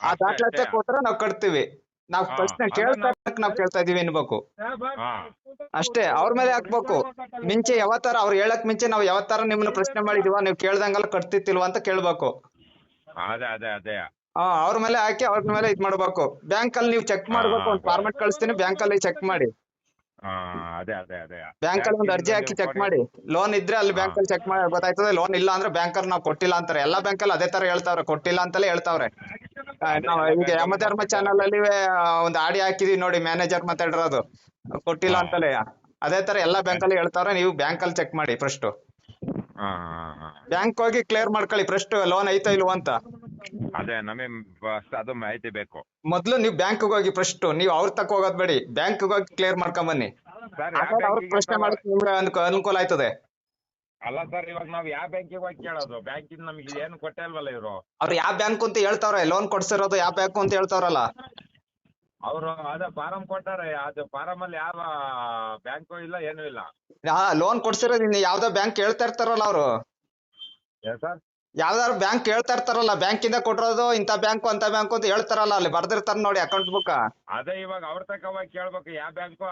ಆ ದಾಖಲಾತಿ. ಕೊಟ್ರೆ ನಾವು ಕಟ್ತೀವಿ. ನಾವ್ ಹಾ, ಪ್ರಶ್ನೆ ಅದನ್ನ ಕೇಳ್ತಾ ನಾವ್ ಕೇಳ್ತಾ ಇದೀವಿ ಅನ್ಬೇಕು. ಹಾ ಅಷ್ಟೇ ಅವ್ರ ಮೇಲೆ ಹಾಕ್ಬೇಕು. ಮಿಂಚೆ ಯಾವತ್ತಾರ ಅವ್ರು ಹೇಳಕ್ ಮಿಂಚೆ ನಾವ್ ಯಾವತ್ತಾರ ನಿಮ್ನ ಪ್ರಶ್ನೆ ಮಾಡಿದೀವ ನೀವ್ ಕೇಳ್ದಂಗಲ್ಲ ಕಟ್ತಿತ್ತಿಲ್ವಾ ಅಂತ ಕೇಳ್ಬೇಕು. ಅದೇ ಅದೇ ಅದೇ. ಹಾ ಅವ್ರ ಮೇಲೆ ಹಾಕಿ ಅವ್ರ ಮೇಲೆ ಇದ್ ಮಾಡ್ಬೇಕು. ಬ್ಯಾಂಕ್ ಅಲ್ಲಿ ನೀವು ಚೆಕ್ ಮಾಡ್ಬೇಕು ಒಂದ್ ಫಾರ್ಮೆಟ್ ಕಳಿಸ್ತೀನಿ ಬ್ಯಾಂಕ್ ಅಲ್ಲಿ ಚೆಕ್ ಮಾಡಿ. ಹಾ ಅದೇ ಅದೇ ಅದೇ. ಬ್ಯಾಂಕ್ ಅಲ್ಲಿ ಒಂದ್ ಅರ್ಜಿ ಹಾಕಿ ಚೆಕ್ ಮಾಡಿ. ಲೋನ್ ಇದ್ರೆ ಅಲ್ಲಿ ಬ್ಯಾಂಕ್ ಅಲ್ಲಿ ಚೆಕ್ ಮಾಡಿ ಗೊತ್ತಾಯ್ತದೆ ಲೋನ್ ಇಲ್ಲ ಅಂದ್ರೆ ಬ್ಯಾಂಕರ್ ನಾವ್ ಕೊಟ್ಟಿಲ್ಲ ಅಂತಾರೆ. ಎಲ್ಲಾ ಬ್ಯಾಂಕ್ ಅಲ್ಲಿ ಅದೇ ತರ ಹೇಳ್ತಾವ್ರೆ ಕೊಟ್ಟಿಲ್ಲ ಅಂತಲೇ ಹೇಳ್ತಾವ್ರೆ. ಆ, ನಾವ್ ಈಗ ಯಮಧರ್ಮ ಚಾನಲ್ ಅಲ್ಲಿ ಒಂದು ಆಡಿ ಹಾಕಿದೀವಿ ನೋಡಿ ಮ್ಯಾನೇಜರ್ ಮಾತಾಡಿರೋದು ಕೊಟ್ಟಿಲ್ಲ ಅಂತಲೇ. ಅದೇ ತರ ಎಲ್ಲಾ ಬ್ಯಾಂಕ್ ಅಲ್ಲಿ ಹೇಳ್ತಾರ ನೀವು ಬ್ಯಾಂಕ್ ಅಲ್ಲಿ ಚೆಕ್ ಮಾಡಿ ಫಸ್ಟ್ ಬ್ಯಾಂಕ್ ಹೋಗಿ ಕ್ಲಿಯರ್ ಮಾಡ್ಕೊಳ್ಳಿ ಫಸ್ಟ್ ಲೋನ್ ಐತಾ ಇಲ್ವಾ ಅಂತ. ಅದೇ ನಮಗೆ ಅದು ಮಾಹಿತಿ ಬೇಕು. ಮೊದ್ಲು ನೀವು ಬ್ಯಾಂಕ್ ಹೋಗಿ ಫಸ್ಟ್ ನೀವು ಅವ್ರ ತಕ್ಕ ಹೋಗೋದ್ ಬೇಡಿ. ಬ್ಯಾಂಕ್ ಹೋಗಿ ಕ್ಲಿಯರ್ ಮಾಡ್ಕೊಂಡ್ ಬನ್ನಿ. ಪ್ರಶ್ನೆ ಮಾಡಕ್ ನಿಮ್ಗೆ ಅನುಕೂ- ಅನುಕೂಲ ಆಯ್ತದೆ. ಅಲ್ಲ ಸರ್ ಇವಾಗ ನಾವ್ ಯಾವ ಬ್ಯಾಂಕಿಗೆ ಹೋಗಿ ಕೇಳೋದು? ಬ್ಯಾಂಕಿಂದ ನಮಗೆ ಏನು ಕೊಟ್ಟೇ ಇಲ್ವಲ್ಲ ಇವರು? ಅವ್ರು ಯಾವ ಬ್ಯಾಂಕ್ ಅಂತ ಹೇಳ್ತಾವ್ರೆ ಲೋನ್ ಕೊಡ್ಸಿರೋದು ಯಾವ ಬ್ಯಾಂಕ್ ಅಂತ ಹೇಳ್ತಾವ್ರಲ್ಲ? ಅವರು ಅದ ಫಾರಂ ಕೊಟ್ಟಾರೆ ಅದು ಫಾರಂ ಅಲ್ಲಿ ಯಾವ ಬ್ಯಾಂಕು ಇಲ್ಲ ಏನು ಇಲ್ಲ. ಲೋನ್ ಕೊಡ್ಸಿರೋದು ಇನ್ನು ಯಾವ್ದೋ ಬ್ಯಾಂಕ್ ಹೇಳ್ತಾ ಇರ್ತಾರಲ್ಲ ಅವರು. ಸರ್ ಯಾವ್ದಾದ್ರು ಬ್ಯಾಂಕ್ ಹೇಳ್ತಾ ಇರ್ತಾರಲ್ಲ ಬ್ಯಾಂಕ್ ಇಂದ ಕೊಟ್ಟಿರೋದು ಇಂಥ ಬ್ಯಾಂಕ್ ಅಂತ ಬ್ಯಾಂಕ್ ಅಂತ ಹೇಳ್ತಾರಲ್ಲ ಅಲ್ಲಿ ಬರ್ದಿರ್ತಾರ ನೋಡಿ ಅಕೌಂಟ್ ಬುಕ್ ಅದೇ ಇವಾಗ ಅವ್ರ ತಕ ಹೋಗಿ ಕೇಳ್ಬೇಕು ಯಾವ ಬ್ಯಾಂಕು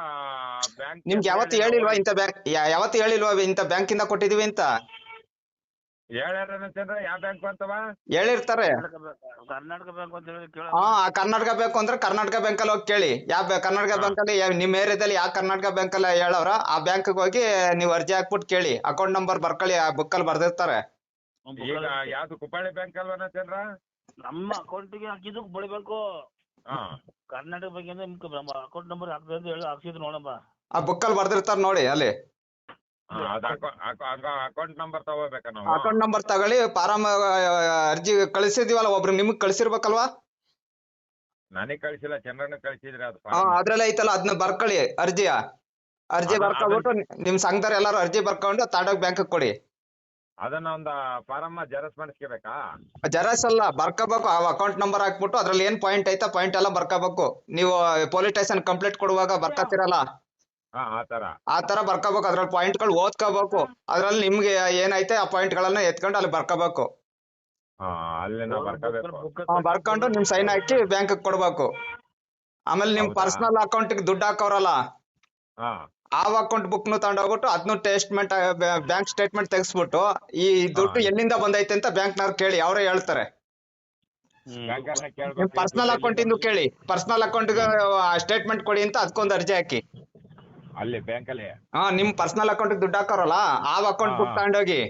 ಬ್ಯಾಂಕ್ ನಿಮ್ಗೆ ಯಾವತ್ತು ಹೇಳಿಲ್ವಾ ಇಂಥ ಬ್ಯಾಂಕ್ ಯಾವತ್ತು ಹೇಳಿಲ್ವಾ ಇಂಥ ಬ್ಯಾಂಕಿಂದ ಕೊಟ್ಟಿದೀವಿ ಅಂತ? ಹೇಳ್ಯಾರೇನಂತಂದ್ರೆ ಯಾವ ಬ್ಯಾಂಕು ಅಂತವ? ಹೇಳಿರ್ತಾರೆ. ಕರ್ನಾಟಕ ಬ್ಯಾಂಕ್ ಅಂತ ಹೇಳಿ ಕೇಳ ಹಾ ಆ ಕರ್ನಾಟಕ ಬ್ಯಾಂಕ್ ಅಂದ್ರೆ ಕರ್ನಾಟಕ ಬ್ಯಾಂಕ್ ಅಲ್ಲಿ ಹೋಗಿ ಕೇಳಿ. ಯಾವ ಕರ್ನಾಟಕ ಬ್ಯಾಂಕ್ ಅಲ್ಲಿ ನಿಮ್ಮ ನಿಮ್ ಏರಿಯಾದಲ್ಲಿ ಯಾವ ಕರ್ನಾಟಕ ಬ್ಯಾಂಕ್ ಅಲ್ಲಿ ಹೇಳವ್ರ ಆ ಬ್ಯಾಂಕ್ ಹೋಗಿ ನೀವು ಅರ್ಜಿ ಹಾಕ್ಬಿಟ್ಟು ಕೇಳಿ. ಅಕೌಂಟ್ ನಂಬರ್ ಬರ್ಕೊಳ್ಳಿ ಆ ಬುಕ್ ಅಲ್ಲಿ ಬರ್ದಿರ್ತಾರೆ. ಈಗ ಯಾವ್ದು ಕುಪಾಳೆ ಬ್ಯಾಂಕ್ ಚಂದ್ರ? ನಮ್ಮ ಅಕೌಂಟಿಗೆ ಹಾಕಿದ್ದು ಬಳಿಬೇಕು ಹಾ. ಕರ್ನಾಟಕ ಬ್ಯಾಂಕಿಂದ ನಮ್ಮ ಅಕೌಂಟ್ ನಂಬರ್ ಹಾಕ್ತದೆ ಅಂತ ಹೇಳಿ ಹಾಕ್ಸಿದ್ರು ನೋಡಮ್ಮ. ಆ ಬುಕ್ ಅಲ್ಲಿ ಬರ್ದಿರ್ತಾರ ನೋಡಿ ಅಲ್ಲಿ. ಅಕೌಂಟ್ ನಂಬರ್ ತಗೋಬೇಕಾ ನಾವು. ಅಕೌಂಟ್ ನಂಬರ್ ತಗೊಳ್ಳಿ ಫಾರಂ ಅರ್ಜಿ ಕಳಿಸಿದೀವಲ್ಲ ಒಬ್ರು ನಿಮ್ಗ್ ಕಳಿಸಿರ್ಬೇಕಲ್ವಾ? ನಾನೇ ಕಳಿಸಿಲ್ಲ ಚಂದ್ರನ ಕಳ್ಸಿದ್ರೆ ಅದು ಹಾ ಅದ್ರಲ್ಲೇ ಐತಲ್ಲ ಅದನ್ನ ಬರ್ಕೊಳ್ಳಿ ಅರ್ಜಿಯ. ಅರ್ಜಿ ಬರ್ಕೊಂಡ್ಬಿಟ್ಟು ನಿಮ್ ಸಂಘದವ್ರು ಎಲ್ಲಾರು ಅರ್ಜಿ ಬರ್ಕೊಂಡು ತಾಡೋಗ್ ಬ್ಯಾಂಕ್ ಕೊಡಿ. ಅದನ್ನ ಒಂದ ಫಾರಮ್ ಜೆರಾಕ್ಸ್ ಮಾಡಿಸ್ಕೋಬೇಕಾ? ಜೆರಾಕ್ಸ್ ಅಲ್ಲ ಬರ್ಕೋಬೇಕು. ಆ ಅಕೌಂಟ್ ನಂಬರ್ ಹಾಕ್ಬಿಟ್ಟು ಅದ್ರಲ್ಲಿ ಏನ್ ಪಾಯಿಂಟ್ ಐತಾ ಪಾಯಿಂಟ್ ಎಲ್ಲ ಬರ್ಕೋಬೇಕು. ನೀವು ಪೊಲೀಸ್ ಸ್ಟೇಷನ್ ಕಂಪ್ಲೇಂಟ್ ಕೊಡುವಾಗ ಬರ್ಕತ್ತಿರಲ್ಲ ಹಾ ಆ ತರ. ಆ ತರ ಬರ್ಕೋಬೇಕು. ಅದ್ರಲ್ಲಿ ಪಾಯಿಂಟ್ಗಳು ಓದ್ಕೋಬೇಕು. ಅದ್ರಲ್ಲಿ ನಿಮ್ಗೆ ಏನೈತೆ ಆ ಪಾಯಿಂಟ್ ಗಳನ್ನ ಎತ್ಕೊಂಡು ಅಲ್ಲಿ ಬರ್ಕೋಬೇಕು. ಹಾ ಅಲ್ಲಿ ನಾವು ಬರ್ಕೋಬೇಕು. ಆ, ಬರ್ಕೊಂಡು ನಿಮ್ ಸೈನ್ ಹಾಕಿ ಬ್ಯಾಂಕ್ ಕೊಡ್ಬೇಕು. ಆಮೇಲೆ ನಿಮ್ ಹೌದಾ? ಪರ್ಸನಲ್ ಅಕೌಂಟ್ ದುಡ್ಡು ಹಾಕೋರಲ್ಲ? ಹಾ. ಆ ಅಕೌಂಟ್ ಬುಕ್ ನು ತಗೊಂಡೋಗ್ಬಿಟ್ಟು ಅದನ್ನು ಸ್ಟೇಟ್ಮೆಂಟ್ ಬ್ಯಾಂಕ್ ಸ್ಟೇಟ್ಮೆಂಟ್ ತೆಗಿಸ್ಬಿಟ್ಟು ಈ ದುಡ್ಡು ಎಲ್ಲಿಂದ ಬಂದೈತೆ ಅಂತ ಬ್ಯಾಂಕ್ ನವ್ರು ಕೇಳಿ ಅವರೇ ಹೇಳ್ತಾರೆ. ಪರ್ಸನಲ್ ಅಕೌಂಟ್ ಇಂದು ಕೇಳಿ ಪರ್ಸನಲ್ ಅಕೌಂಟ್ ಸ್ಟೇಟ್ಮೆಂಟ್ ಕೊಡಿ ಅಂತ ಅದಕ್ಕೊಂದು ಅರ್ಜಿ ಹಾಕಿ. ಅಲ್ಲಿ ಬ್ಯಾಂಕಲ್ಲಿ? ಹಾ ನಿಮ್ ಪರ್ಸನಲ್ ಅಕೌಂಟ್ ದುಡ್ಡು ಹಾಕೋರಲ್ಲ ಆ ಅಕೌಂಟ್ ಬುಕ್. ತಗೊಂಡೋಗಿ.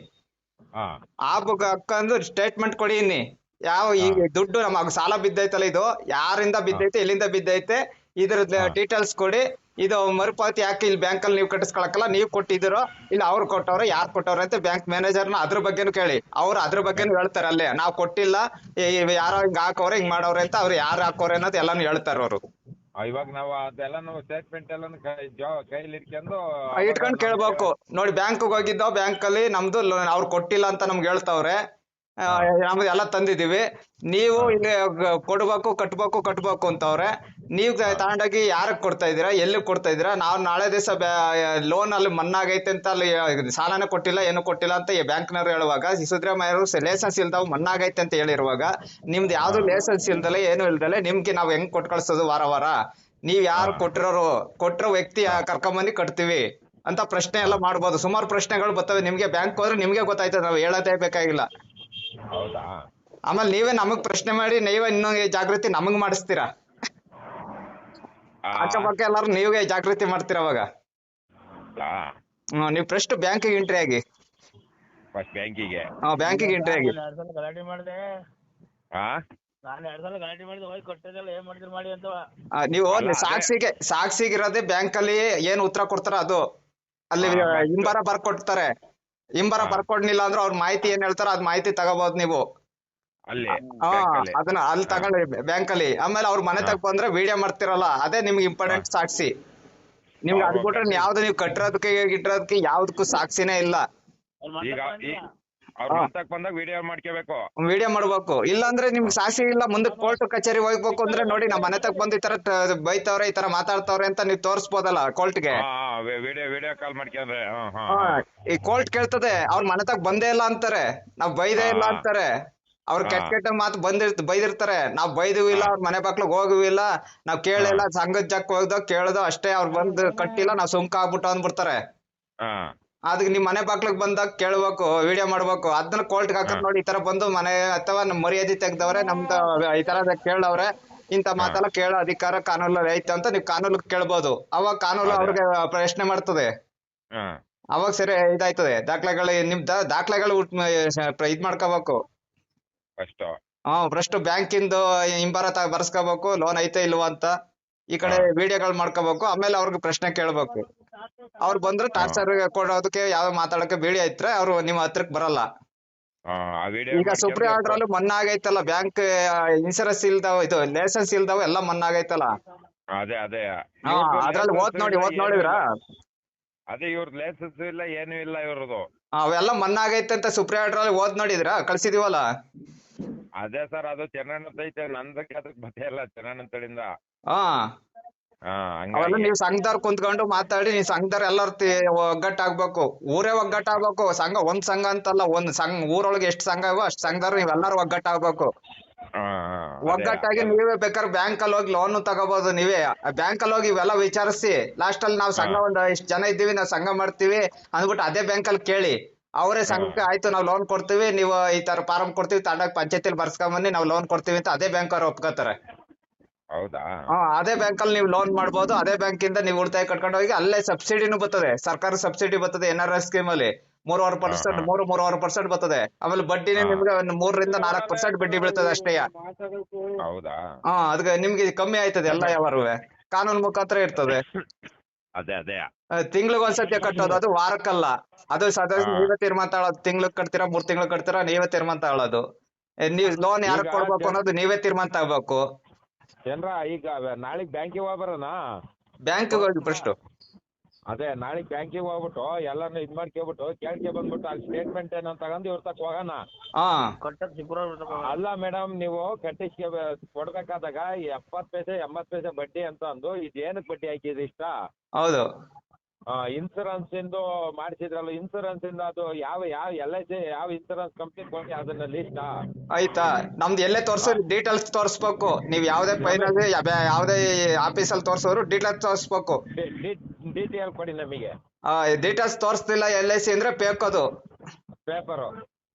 ಹಾ. ಆ ಬುಕ್ ಹಾಕೊಂಡು ಸ್ಟೇಟ್ಮೆಂಟ್ ಕೊಡಿ ಇನ್ನಿ ಯಾವ ಈ ದುಡ್ಡು ನಮಗ್ ಸಾಲ ಬಿದ್ದೈತಲ್ಲ ಇದು ಯಾರಿಂದ ಬಿದ್ದೈತೆ ಎಲ್ಲಿಂದ ಬಿದ್ದೈತೆ ಇದ್ರ. ಡೀಟೇಲ್ಸ್ ಕೊಡಿ. ಇದು ಮರುಪಾವತಿ ಯಾಕೆ ಇಲ್ಲಿ ಬ್ಯಾಂಕ್ ಅಲ್ಲಿ ನೀವು ಕಟ್ಟಿಸ್ಕೊಳಕಲ್ಲ ನೀವು ಕೊಟ್ಟಿದ್ದೀರೋ ಇಲ್ಲ ಅವ್ರು ಕೊಟ್ಟವ್ರ ಯಾರು ಕೊಟ್ಟವ್ರ ಅಂತ ಬ್ಯಾಂಕ್ ಮ್ಯಾನೇಜರ್ನ ಅದ್ರ ಬಗ್ಗೆನು ಕೇಳಿ. ಅವ್ರು ಅದ್ರ ಬಗ್ಗೆನು ಹೇಳ್ತಾರೆ ಅಲ್ಲೇ. ನಾವು ಕೊಟ್ಟಿಲ್ಲ ಯಾರು ಹಿಂಗ್ ಹಾಕೋರೆ ಹಿಂಗ್ ಮಾಡೋರೆ ಅಂತ ಅವ್ರು ಯಾರು ಹಾಕೋರೆ ಅನ್ನೋದು ಎಲ್ಲಾನು ಹೇಳ್ತಾರೆ ಅವರು. ಇವಾಗ ನಾವು ಅದೆಲ್ಲಾನು ಸ್ಟೇಟ್ಮೆಂಟ್ ಎಲ್ಲ ಕೈಲಿ ಇಟ್ಕೊಂಡು ಇಟ್ಕೊಂಡ್ ಕೇಳ್ಬೇಕು. ನೋಡಿ ಬ್ಯಾಂಕ್ ಹೋಗಿದ್ದೋ ಬ್ಯಾಂಕ್ ಅಲ್ಲಿ ನಮ್ದು ಲೋನ್ ಅವ್ರು ಕೊಟ್ಟಿಲ್ಲ ಅಂತ ನಮ್ಗೆ ಹೇಳ್ತಾವ್ರೆ. ನಮ್ದು ಎಲ್ಲ ತಂದಿದೀವಿ ನೀವು ಇಲ್ಲಿ ಕೊಡ್ಬೇಕು ಕಟ್ಬೇಕು ಕಟ್ಬೇಕು ಅಂತವ್ರೆ. ನೀವು ತಗೊಂಡೋಗಿ ಯಾರಿಗೆ ಕೊಡ್ತಾ ಇದೀರಾ ಎಲ್ಲಿ ಕೊಡ್ತಾ ಇದ್ದೀರಾ? ನಾವು ನಾಳೆ ದಿವಸ ಲೋನ್ ಅಲ್ಲಿ ಮಣ್ಣಾಗೈತೆ ಅಂತ ಅಲ್ಲಿ ಸಾಲನೇ ಕೊಟ್ಟಿಲ್ಲ ಏನು ಕೊಟ್ಟಿಲ್ಲ ಅಂತ ಈ ಬ್ಯಾಂಕ್ನವ್ರು ಹೇಳುವಾಗ ಈ ಸಿದ್ದರಾಮಯ್ಯರು ಲೈಸೆನ್ಸ್ ಇಲ್ದಾವ್ ಮಣ್ಣಾಗೈತೆ ಅಂತ ಹೇಳಿರುವಾಗ ನಿಮ್ದು ಯಾವ್ದು ಲೈಸೆನ್ಸ್ ಇಲ್ದಲೆ ಏನು ಇಲ್ದಲೆ ನಿಮ್ಗೆ ನಾವ್ ಹೆಂಗ್ ಕೊಟ್ಕಳ್ಸೋದು ವಾರ ವಾರ? ನೀವ್ ಯಾರು ಕೊಟ್ಟಿರೋರು? ಕೊಟ್ಟಿರೋ ವ್ಯಕ್ತಿ ಕರ್ಕೊಂಬಂದು ಕಟ್ತೀವಿ ಅಂತ ಪ್ರಶ್ನೆ ಎಲ್ಲ ಮಾಡ್ಬೋದು. ಸುಮಾರು ಪ್ರಶ್ನೆಗಳು ಬರ್ತವೆ. ನಿಮ್ಗೆ ಬ್ಯಾಂಕ್ ಹೋದ್ರೆ ನಿಮ್ಗೆ ಗೊತ್ತಾಯ್ತದೆ. ನಾವು ಹೇಳೋದೇ ಬೇಕಾಗಿಲ್ಲ. ಹೌದಾ? ಆಮೇಲೆ ನೀವೇ ನಮಗ್ ಪ್ರಶ್ನೆ ಮಾಡಿ ನೀವೇ ಇನ್ನೊಂದು ಜಾಗೃತಿ ನಮಗ್ ಮಾಡಿಸ್ತೀರಾ? ಆ, ಅಕ್ಕಪಕ್ಕ ಎಲ್ಲಾರು ನೀವೇ ಜಾಗೃತಿ ಮಾಡ್ತೀರಾ ಅವಾಗ? ಆ, ಹ್ಮ್, ನೀವು ಫಸ್ಟ್ ಬ್ಯಾಂಕಿಗೆ ಎಂಟ್ರಿ ಆಗಿ. ಫಸ್ಟ್ ಬ್ಯಾಂಕಿಗೆ? ಬ್ಯಾಂಕಿಗೆ ಎಂಟ್ರಿ ಆಗಿ. ನಾನು ಎರಡ್ ಸಲ ಗಲಾಟೆ ಮಾಡಿದೆ. ಹಾ ನಾನು ಎರಡ್ ಸಲ ಗಲಾಟೆ ಮಾಡಿದೆ ಹೋಗಿ ಕೊಟ್ಟಿದ್ದಲ್ಲ ಏನ್ ಮಾಡಿದ್ರು ಮಾಡಿ ಅಂತ. ಆ, ನೀವು ಅಲ್ಲ, ಅದೇ- ಸಾಕ್ಷಿಗೆ ಸಾಕ್ಷಿಗಿರೋದೇ ಬ್ಯಾಂಕ್ ಅಲ್ಲಿ ಏನ್ ಉತ್ತರ ಕೊಡ್ತಾರ ಅದು. ಅಲ್ಲಿ ಹಾ, ಮತ್ತೆ? ಹಿಂಬರ ಬರ್ಕೊಡ್ತಾರೆ. ಹಿಂಬರ. ಬರ್ಕೊಡ್ಲಿಲ್ಲ ಅಂದ್ರೆ ಅವ್ರ ಮಾಹಿತಿ ಏನ್ ಹೇಳ್ತಾರ ಅದ್ ಮಾಹಿತಿ ತಗೋಬಹುದು ನೀವು. ಅಲ್ಲಿ ಹಾ. ಅದನ್ನ ಅಲ್ಲಿ ತಗೊಂಡ್ರಿ ಬ್ಯಾಂಕ್ ಅಲ್ಲಿ ಆಮೇಲೆ ಅವ್ರ ಮನೆ ತಗ ಬಂದ್ರೆ ವಿಡಿಯೋ ಮಾಡ್ತಿರಲ್ಲ ಅದೇ ನಿಮ್ಗೆ ಇಂಪಾರ್ಟೆಂಟ್ ಸಾಕ್ಷಿ ನಿಮ್ಗೆ ಅದ್ ಬಿಟ್ರೆ ಯಾವ್ದು ನೀವು ಕಟ್ಟಿರೋದಕ್ಕೆ ಇಟ್ಟಿರೋದಕ್ಕೆ ಯಾವ್ದಕ್ಕೂ ಸಾಕ್ಷಿನೇ ಇಲ್ಲ. ಅವ್ರ್ ಹಾ. ಬಂದಾಗ ವಿಡಿಯೋ ಮಾಡ್ಕೋಬೇಕು. ವಿಡಿಯೋ ಮಾಡ್ಬೇಕು. ಇಲ್ಲ ಅಂದ್ರೆ ನಿಮ್ಗೆ ಸಾಕ್ಷಿ ಇಲ್ಲ. ಮುಂದೆ ಕೋರ್ಟ್ ಕಚೇರಿ ಹೋಗ್ಬೇಕು ಅಂದ್ರೆ ನೋಡಿ ನಮ್ಮ ಮನೆ ತಗ ಬಂದು ಈ ತರ ಟ- ಬೈತವ್ರೆ ಈ ತರ ಮಾತಾಡ್ತವ್ರೆ ಅಂತ ನೀವು ತೋರಿಸ್ಬೋದಲ್ಲ ಕೋರ್ಟ್ಗೆ ಹಾ ವಿಡಿಯೋ ವಿಡಿಯೋ ಕಾಲ್ ಮಾಡ್ಕೊಂಡ್ರೆ ಹಾ ಈ ಕೋರ್ಟ್ ಕೇಳ್ತದೆ. ಅವ್ರ ಮನೆ ತಗ ಬಂದೇ ಇಲ್ಲ ಅಂತಾರೆ. ನಾವ್ ಬೈದೇ ಇಲ್ಲ ಹಾ. ಅಂತಾರೆ. ಅವ್ರ ಹಾ. ಕೆಟ್ಟ ಕೆಟ್ಟ ಮಾತು ಬಂದಿರ್ತ ಬೈದಿರ್ತಾರೆ. ನಾವ್ ಬೈದಿವಿ ಇಲ್ಲ ಅವ್ರ ಮನೆ ಬಕ್ಲಗ್ ಹೋಗುವಿ ಇಲ್ಲ. ನಾವ್ ಕೇಳಿಲ್ಲ ಸಂಘದ ಜಕ್ ಹೋಗ್ದೋ ಕೇಳ್ದೋ ಅಷ್ಟೇ. ಅವ್ರ ಬಂದು ಕಟ್ಟಿಲ್ಲ ನಾವ್ ಸುಮ್ಕ ಆಗ್ಬಿಟ್ಟು ಅಂದ್ಬಿಡ್ತಾರೆ. ಹಾ. ಅದಕ್ಕೆ ನಿಮ್ ಮನೆ ಬಾಗ್ಲಿಗೆ ಬಂದಾಗ ಕೇಳ್ಬೇಕು ವಿಡಿಯೋ ಮಾಡ್ಬೇಕು. ಅದನ್ನ ಕೋರ್ಟ್ ಹಾಕತ್ ನೋಡಿ ಈ ತರ ಬಂದು ಮನೆ ಅಥವಾ ನಮ್ ಮರ್ಯಾದೆ ತೆಗ್ದವ್ರೆ ನಮ್ದು ಈ ತರ ಕೇಳವ್ರೆ ಇಂತ ಮಾತೆಲ್ಲ ಕೇಳೋ ಅಧಿಕಾರ ಕಾನೂನಲ್ಲಿ ಐತೆ ಅಂತ ನೀವು ಕಾನೂನು ಕೇಳ್ಬೋದು. ಅವಾಗ ಕಾನೂನು. ಅವ್ರಿಗೆ ಪ್ರಶ್ನೆ ಮಾಡ್ತದೆ. ಹಾ. ಅವಾಗ ಸರಿ ಇದಾಯ್ತದೆ. ದಾಖಲೆಗಳು ನಿಮ್ ದಾಖಲೆಗಳು ಇದ್ ಮಾಡ್ಕೋಬೇಕು. ಹ್ಮ್ ಫಸ್ಟ್ ಬ್ಯಾಂಕಿಂದು ಹಿಂಬಾರತ ಬರ್ಸ್ಕೋಬೇಕು ಲೋನ್ ಐತೆ ಇಲ್ವಾ ಅಂತ. ಈ ಕಡೆ ವಿಡಿಯೋಗಳು ಮಾಡ್ಕೋಬೇಕು ಆಮೇಲೆ ಅವ್ರಿಗೆ ಪ್ರಶ್ನೆ ಕೇಳ್ಬೇಕು. ಅವ್ರು ಬಂದ್ರೆ ಟಾರ್ಚರ್ ಕೊಡೋದಕ್ಕೆ ಯಾವ ಮಾತಾಡಕ್ಕೆ ಬೇಡಿ ಐತ್ರ ಅವ್ರು ನಿಮ್ಮ ಹತ್ರಕ್ ಬರಲ್ಲ. ಈಗ ಸುಪ್ರೀಂ ಆರ್ಡರ್ ಅಲ್ಲೂ ಮನ್ನಾ ಆಗೈತಲ್ಲ ಬ್ಯಾಂಕ್ ಇನ್ಸೂರೆನ್ಸ್ ಇಲ್ದಾವ ಇದು ಲೈಸೆನ್ಸ್ ಇಲ್ದಾವ ಎಲ್ಲ ಮನ್ನಾ ಆಗೈತಲ್ಲ ಅದೇ. ಅದೇ ಅದ್ರಲ್ಲಿ ಓದ್ ನೋಡಿ ಓದ್ ನೋಡಿದ್ರ? ಅದೇ ಇವ್ರ ಲೈಸೆನ್ಸ್ ಇಲ್ಲ ಏನು ಇಲ್ಲ ಇವ್ರದು. ಅವೆಲ್ಲ ಮನ್ನಾ ಆಗೈತೆ ಅಂತ ಸುಪ್ರೀಂ ಆರ್ಡರ್ ಅಲ್ಲಿ ಓದ್ ನೋಡಿದ್ರ? ಕಳ್ಸಿದೀವಲ್ಲ? ಅದೇ ಸರ್ ಅದು ಚೆನ್ನಾಗಿ ಐತೆ ನಂದಕ್ಕೆ ಅದಕ್ಕೆ ಬತ್ತೆ ಇಲ್ಲ ಚೆನ್ನಾಗಿ ಹೇಳಿಂದ ಹಾ. ಅವೆಲ್ಲ ನೀವ್ ಸಂಘದವ್ರು ಕುಂತ್ಕೊಂಡು ಮಾತಾಡಿ ನೀವು ಸಂಘದವ್ರ ಎಲ್ಲರೂ ಒಗ್ಗಟ್ಟಾಗ್ಬೇಕು. ಊರೇ ಒಗ್ಗಟ್ಟಾಗ್ಬೇಕು. ಸಂಘ ಒಂದ್ ಸಂಘ ಅಂತಲ್ಲ ಒಂದ್ ಸಂಘ ಊರೊಳಗೆ ಎಷ್ಟ್ ಸಂಘ ಇವ ಅಷ್ಟ್ ಸಂಘದವ್ರು ನೀವೆಲ್ಲರೂ ಒಗ್ಗಟ್ಟಾಗ್ಬೇಕು. ಒಗ್ಗಟ್ಟಾಗಿ ನೀವೇ ಬೇಕಾದ್ರೆ ಬ್ಯಾಂಕ್ ಅಲ್ಲಿ ಹೋಗಿ ಲೋನ್ ತಗೋಬಹುದು ನೀವೇ. ಬ್ಯಾಂಕ್ ಅಲ್ಲಿ ಹೋಗಿ ಇವೆಲ್ಲ ವಿಚಾರಿಸಿ. ಲಾಸ್ಟ್ ಅಲ್ಲಿ ನಾವು ಸಂಘ ಒಂದ್ ಇಷ್ಟ್ ಜನ ಇದ್ದೀವಿ ನಾವು ಸಂಘ ಮಾಡ್ತೀವಿ ಅಂದ್ಬಿಟ್ಟು ಅದೇ ಬ್ಯಾಂಕ್ ಅಲ್ಲಿ ಕೇಳಿ. ಅವರೇ ಸಂಘಕ್ಕೆ ಆಯ್ತು ನಾವು ಲೋನ್ ಕೊಡ್ತೀವಿ ನೀವು ಈ ತರ ಫಾರಂ ಕೊಡ್ತೀವಿ ತಗೊಂಡೋಗಿ ಪಂಚಾಯತಿಲಿ ಬರ್ಸ್ಕೊಂಬನ್ನಿ ನಾವು ಲೋನ್ ಕೊಡ್ತೀವಿ ಅಂತ ಅದೇ ಬ್ಯಾಂಕ್ ಅವ್ರು ಒಪ್ಕೋತಾರೆ. ಹೌದಾ? ಹಾ ಅದೇ ಬ್ಯಾಂಕ್ ಅಲ್ಲಿ ನೀವು ಲೋನ್ ಮಾಡಬಹುದು ಅದೇ ಬ್ಯಾಂಕ್ ಇಂದ ನೀವು ಉಳಿತಾಯ ಕಟ್ಕೊಂಡು ಹೋಗಿ ಅಲ್ಲೇ ಸಬ್ಸಿಡಿನೂ ಬರ್ತದೆ. ಸರ್ಕಾರ ಸಬ್ಸಿಡಿ ಬರ್ತದೆ ಎನ್ ಆರ್ ಐ ಸ್ಕೀಮ್ ಅಲ್ಲಿ. ಮೂರುವರೆ ಪರ್ಸೆಂಟ್ ಮೂರು ಮೂರುವರೆ ಪರ್ಸೆಂಟ್ ಬರ್ತದೆ. ಆಮೇಲೆ ಬಡ್ಡಿನೇ ಹಾ. ನಿಮ್ಗೆ ಒಂದು ಮೂರರಿಂದ ನಾಲ್ಕು ಪರ್ಸೆಂಟ್ ಬಡ್ಡಿ ಬೀಳ್ತದೆ ಅಷ್ಟೇ. ಹೌದಾ? ಹಾ ಅದಕ್ಕೆ ನಿಮ್ಗೆ ಕಮ್ಮಿ ಆಯ್ತದೆ ಎಲ್ಲ ಯಾವಾರು. ಕಾನೂನು ಮುಖಾಂತರ ಇರ್ತದೆ. ಅದೇ ಅದೇ. ತಿಂಗ್ಳಿಗೆ ಒಂದ್ಸತಿ ಕಟ್ಟೋದು ಅದು ವಾರಕ್ಕಲ್ಲ. ಅದು ಹಾ. ನೀವೇ ತೀರ್ಮಾನ ತಗೊಳ್ಳೋದು ತಿಂಗ್ಳಿಗೆ ಕಟ್ತೀರಾ ಮೂರ್ ತಿಂಗ್ಳು ಕಟ್ತೀರಾ ನೀವೇ ತೀರ್ಮಾನ ತಗೊಳ್ಳೋದು ಏ, ನೀವ್ ಲೋನ್ ಯಾರು ಈಗ ಕೊಡ್ಬೇಕು ಅನ್ನೋದು ನೀವೇ ತೀರ್ಮಾನ ತಗೋಬೇಕು. ಏನ್ರ ಈಗ ನಾಳೆಗ್ ಬ್ಯಾಂಕಿಗೆ ಹೋಗ್ಬರೋಣ ಬ್ಯಾಂಕ್ ಹೋಗಿ ಫಸ್ಟ್ ಅದೇ ನಾಳೆಗ್ ಬ್ಯಾಂಕಿಗೆ ಹೋಗ್ಬಿಟ್ಟು ಎಲ್ಲಾನು ಇದ್ ಮಾಡ್ಕೊಬಿಟ್ಟು ಕೇಳ್ಕೆ ಬಂದ್ಬಿಟ್ಟು ಅಲ್ಲಿ ಸ್ಟೇಟ್ಮೆಂಟ್ ಏನೋ ತಗೊಂಡು ಇವ್ರ ತಕ ಹೋಗೋಣ. ಹಾ. ಅಲ್ಲ ಮೇಡಮ್ ನೀವು ಕಟ್ಟಿಸ್ಕೆ ಕೊಡ್ಬೇಕಾದಾಗ ಎಪ್ಪತ್ ಪೈಸೆ ಎಂಬತ್ ಪೈಸೆ ಬಡ್ಡಿ ಅಂತ ಅಂದು ಇದೇನಕ್ ಏನಕ್ ಬಡ್ಡಿ ಹಾಕಿದ್ರಿ ಇಷ್ಟ? ಹೌದು. ಇನ್ಸೂರೆನ್ಸ್ ಇಂದು ಮಾಡಿಸಿದ್ರಲ್ಲ ಇನ್ಸೂರೆನ್ಸ್ ಇಂದ ಅದು ಯಾವ ಯಾವ ಎಲ್ ಐ ಸಿ ಯಾವ ಇನ್ಸೂರೆನ್ಸ್ ಕಂಪ್ನಿ ಕೊಡಿ ಅದನ್ನ ಲಿಸ್ಟ್ ಆಯ್ತಾ? ನಮ್ದು ಎಲ್ಲೇ ತೋರ್ಸೋರು ಡೀಟೇಲ್ಸ್ ತೋರಿಸ್ಬೇಕು. ನೀವ್ ಯಾವ್ದೇ ಫೈನಲ್ ಯಾವ್ದೇ ಆಫೀಸ್ ಅಲ್ಲಿ ತೋರ್ಸೋರು ಡೀಟೇಲ್ಸ್ ತೋರಿಸ್ಬೇಕು. ಡಿಟೇಲ್ ಕೊಡಿ ನಮಗೆ. ಡೀಟೇಲ್ಸ್ ತೋರಿಸ್ತಿಲ್ಲ ಎಲ್ ಐ ಸಿ ಅಂದ್ರೆ ಅದು. ಪೇಪರು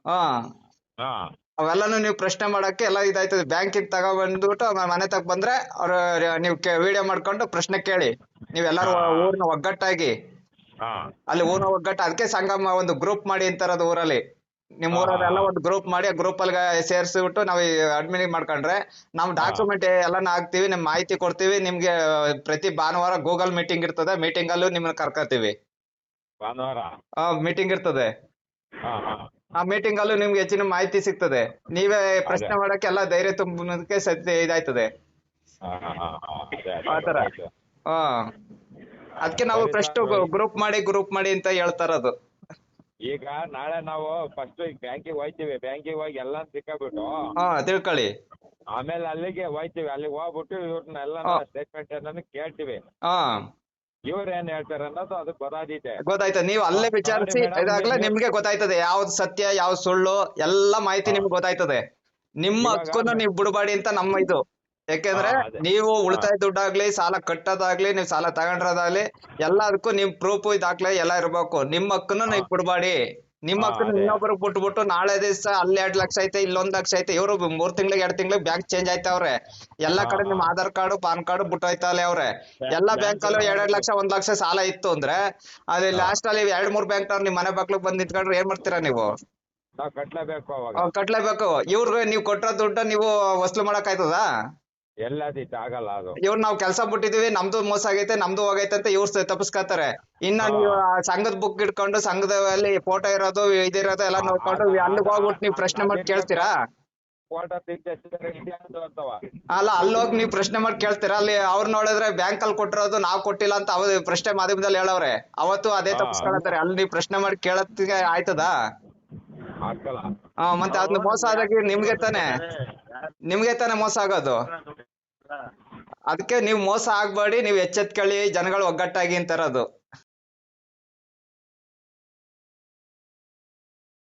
ಹಾ. ಅವೆಲ್ಲಾನು ನೀವು ಪ್ರಶ್ನೆ ಮಾಡಕ್ಕೆ ಎಲ್ಲ ಇದಾಯ್ತದೆ. ಬ್ಯಾಂಕಿಗೆ ತಗೊಬಂದ್ಬಿಟ್ಟು ಮನೆ ತಗ ಬಂದ್ರೆ ಅವ್ರ ನೀವು ವಿಡಿಯೋ ಮಾಡ್ಕೊಂಡು ಪ್ರಶ್ನೆ ಕೇಳಿ. ನೀವೆಲ್ಲರೂ. ಊರ್ನ ಒಗ್ಗಟ್ಟಾಗಿ ಅಲ್ಲಿ ಊರ್ನ ಒಗ್ಗಟ್ಟು ಅದಕ್ಕೆ ಸಂಗಮ ಒಂದು ಗ್ರೂಪ್ ಮಾಡಿ ಅಂತಾರದು ಊರಲ್ಲಿ. ನಿಮ್. ಊರಲ್ಲೆಲ್ಲ ಒಂದು ಗ್ರೂಪ್ ಮಾಡಿ ಆ ಗ್ರೂಪ್ ಅಲ್ಲಿ ಸೇರಿಸ್ಬಿಟ್ಟು ನಾವು ಅಡ್ಮಿನ್ ಮಾಡ್ಕೊಂಡ್ರೆ ನಾವು ಡಾಕ್ಯುಮೆಂಟ್ ಎಲ್ಲಾನು ಹಾಕ್ತಿವಿ ನಿಮ್ ಮಾಹಿತಿ ಕೊಡ್ತೀವಿ ನಿಮ್ಗೆ ಪ್ರತಿ ಭಾನುವಾರ ಗೂಗಲ್ ಮೀಟಿಂಗ್ ಇರ್ತದೆ ಮೀಟಿಂಗ್ ಅಲ್ಲೂ ನಿಮ್ಮನ್ನ ಕರ್ಕೋತೀವಿ. ಆ ಮೀಟಿಂಗ್ ಇರ್ತದೆ. ಆ ಮೀಟಿಂಗ್ ಅಲ್ಲೂ ನಿಮ್ಗೆ ಹೆಚ್ಚಿನ ಮಾಹಿತಿ ಸಿಗ್ತದೆ. ನೀವೇ ಪ್ರಶ್ನೆ ಮಾಡಕ್ಕೆ ಎಲ್ಲ ಧೈರ್ಯ ತುಂಬಕ್ಕೆ ಇದಾಯ್ತದೆ. ಹಾ, ಹಾ, ಅದಕ್ಕೆ ನಾವು ಫಸ್ಟ್ ಗ್ರೂಪ್ ಮಾಡಿ ಗ್ರೂಪ್ ಮಾಡಿ ಅಂತ ಹೇಳ್ತಾ ಅದು. ಈಗ ನಾಳೆ ನಾವು ಫಸ್ಟ್ ಈಗ ಬ್ಯಾಂಕಿಗೆ ಹೋಯ್ತೀವಿ. ಬ್ಯಾಂಕಿಗೆ ಹೋಗಿ ಎಲ್ಲ ಸಿಕ್ಕಾಬಿಟ್ಟು ಹಾ ತಿಳ್ಕೊಳ್ಳಿ. ಆಮೇಲೆ ಅಲ್ಲಿಗೆ ಹೋಯ್ತೀವಿ. ಅಲ್ಲಿಗೆ ಹೋಗ್ಬಿಟ್ಟು ಇವ್ರನ್ನ ಎಲ್ಲ ಸ್ಟೇಟ್ಮೆಂಟ್ ಏನನ್ನು ಕೇಳ್ತೀವಿ. ಹಾ. ಇವ್ರು ಏನ್ ಹೇಳ್ತಾರೆ ಅನ್ನೋದು ಅದು ಗೊತ್ತಾದೈತೆ. ಗೊತ್ತಾಯ್ತದೆ ನೀವು ಅಲ್ಲೇ ವಿಚಾರಿಸಿ ಇದಾಗ್ಲೇ ನಿಮ್ಗೆ ಗೊತ್ತಾಯ್ತದೆ. ಯಾವ್ದು ಸತ್ಯ ಯಾವ್ದು ಸುಳ್ಳು ಎಲ್ಲ ಮಾಹಿತಿ. ನಿಮ್ಗೆ ಗೊತ್ತಾಯ್ತದೆ. ನಿಮ್ಮ ಹಕ್ಕನ್ನು ನೀವು ಬಿಡಬೇಡಿ ಅಂತ ನಮ್ಮ ಇದು. ಯಾಕೆಂದ್ರೆ ನೀವು ಉಳಿತಾಯ ದುಡ್ಡಾಗ್ಲಿ ಸಾಲ ಕಟ್ಟೋದಾಗ್ಲಿ ನೀವು ಸಾಲ ತಗೊಂಡ್ರದಾಗ್ಲಿ ಎಲ್ಲದಕ್ಕೂ ನಿಮ್ ಪ್ರೂಫ್ ದಾಖಲೆ ಎಲ್ಲ ಇರ್ಬೇಕು. ನಿಮ್ಮ ಹಕ್ಕನ್ನು ನೀವು ಕೊಡ್ಬಾಡಿ. ನಿಮ್ಮ ಹಕ್ಕನ್ನು ಅದೇ. ಇನ್ನೊಬ್ರಿಗೆ ಬಿಟ್ಬಿಟ್ಟು ನಾಳೆ ದಿವಸ ಅಲ್ಲಿ ಎರಡ್ ಲಕ್ಷ ಐತೆ ಇಲ್ಲೊಂದ್ ಲಕ್ಷ ಐತೆ ಇವ್ರು ಮೂರ್ ತಿಂಗ್ಳಿಗೆ ಎರಡ್ ತಿಂಗಳಿಗೆ ಬ್ಯಾಂಕ್ ಚೇಂಜ್ ಆಯ್ತವ್ರೆ. ಎಲ್ಲಾ ಕಡೆ ನಿಮ್ ಆಧಾರ್ ಕಾರ್ಡ್ ಪಾನ್ ಕಾರ್ಡ್ ಬಿಟ್ಟೋಯ್ತಲ್ಲ ಅವ್ರೆ. ಎಲ್ಲಾ ಬ್ಯಾಂಕ್ ಅಲ್ಲೂ ಎರಡ್ ಲಕ್ಷ ಒಂದ್ ಲಕ್ಷ ಸಾಲ ಇತ್ತು ಅಂದ್ರೆ ಅಲ್ಲಿ ಲಾಸ್ಟ್ ಅಲ್ಲಿ ಎರಡ್ ಮೂರ್ ಬ್ಯಾಂಕ್ ನಿಮ್ ಮನೆ ಬಾಗ್ಲಿಗ್ ಬಂದ್ ನಿಂತ್ಕೊಂಡ್ರೆ ಏನ್ ಮಾಡ್ತೀರಾ ನೀವು? ಕಟ್ಲೇಬೇಕು ಇವ್ರಿಗೆ ನೀವು ಕೊಟ್ಟರೋ ದುಡ್ಡು ನೀವು ವಸೂಲು ಮಾಡಕ್ ಆಯ್ತದ? ಎಲ್ಲದಿತ್ತು ಆಗಲ್ಲ ಅದು. ಇವ್ರು ನಾವ್ ಕೆಲ್ಸ ಬಿಟ್ಟಿದೀವಿ ನಮ್ದು ಮೋಸ ಆಗೈತೆ ನಮ್ದು ಹೋಗೈತೆ ಅಂತ ಇವ್ರು ತಪ್ಪಿಸ್ಕೊತಾರೆ ಇನ್ನ. ನೀವು ಆ ಸಂಘದ ಬುಕ್ ಇಟ್ಕೊಂಡು ಸಂಘದಲ್ಲಿ ಫೋಟೋ ಇರೋದು ಇದಿರೋದು ಎಲ್ಲ ನೋಡ್ಕೊಂಡು ಅಲ್ಲಿಗೆ ಹೋಗ್ಬಿಟ್ಟು ನೀವು ಪ್ರಶ್ನೆ ಮಾಡಿ ಕೇಳ್ತೀರಾ? ಅಂತವ ಅಲ್ಲ ಅಲ್ಲಿ ಹೋಗಿ ನೀವು ಪ್ರಶ್ನೆ ಮಾಡಿ ಕೇಳ್ತೀರಾ? ಅಲ್ಲಿ ಅವ್ರು ನೋಡಿದ್ರೆ ಬ್ಯಾಂಕ್ ಅಲ್ಲಿ ಕೊಟ್ಟಿರೋದು ನಾವ್ ಕೊಟ್ಟಿಲ್ಲ ಅಂತ ಅವ ಪ್ರಶ್ನೆ ಮಾಧ್ಯಮದಲ್ಲಿ ಹೇಳವ್ರೆ. ಅವತ್ತು ಅದೇ ತಪ್ಪಿಸ್ಕೊಳತಾರೆ ತಪ್ಪಿಸ್ಕೊಳತ್ತಾರೆ ಅಲ್ಲಿ ನೀವು ಪ್ರಶ್ನೆ ಮಾಡಿ ಕೇಳತ್ತಿಗೆ ಆಯ್ತದ? ಮತ್ತೆ ಅದ್ನ ಮೋಸ ಆದಾಗ ನಿಮ್ಗೆ ತಾನೆ? ನಿಮ್ಗೆ ತಾನೆ ಮೋಸ ಆಗೋದು? ಅದಕ್ಕೆ ನೀವು ಮೋಸ ಆಗ್ಬೇಡಿ ನೀವು ಎಚ್ಚೆತ್ಕೊಳ್ಳಿ ಜನಗಳು ಒಗ್ಗಟ್ಟಾಗಿ ಅಂತಾರದು.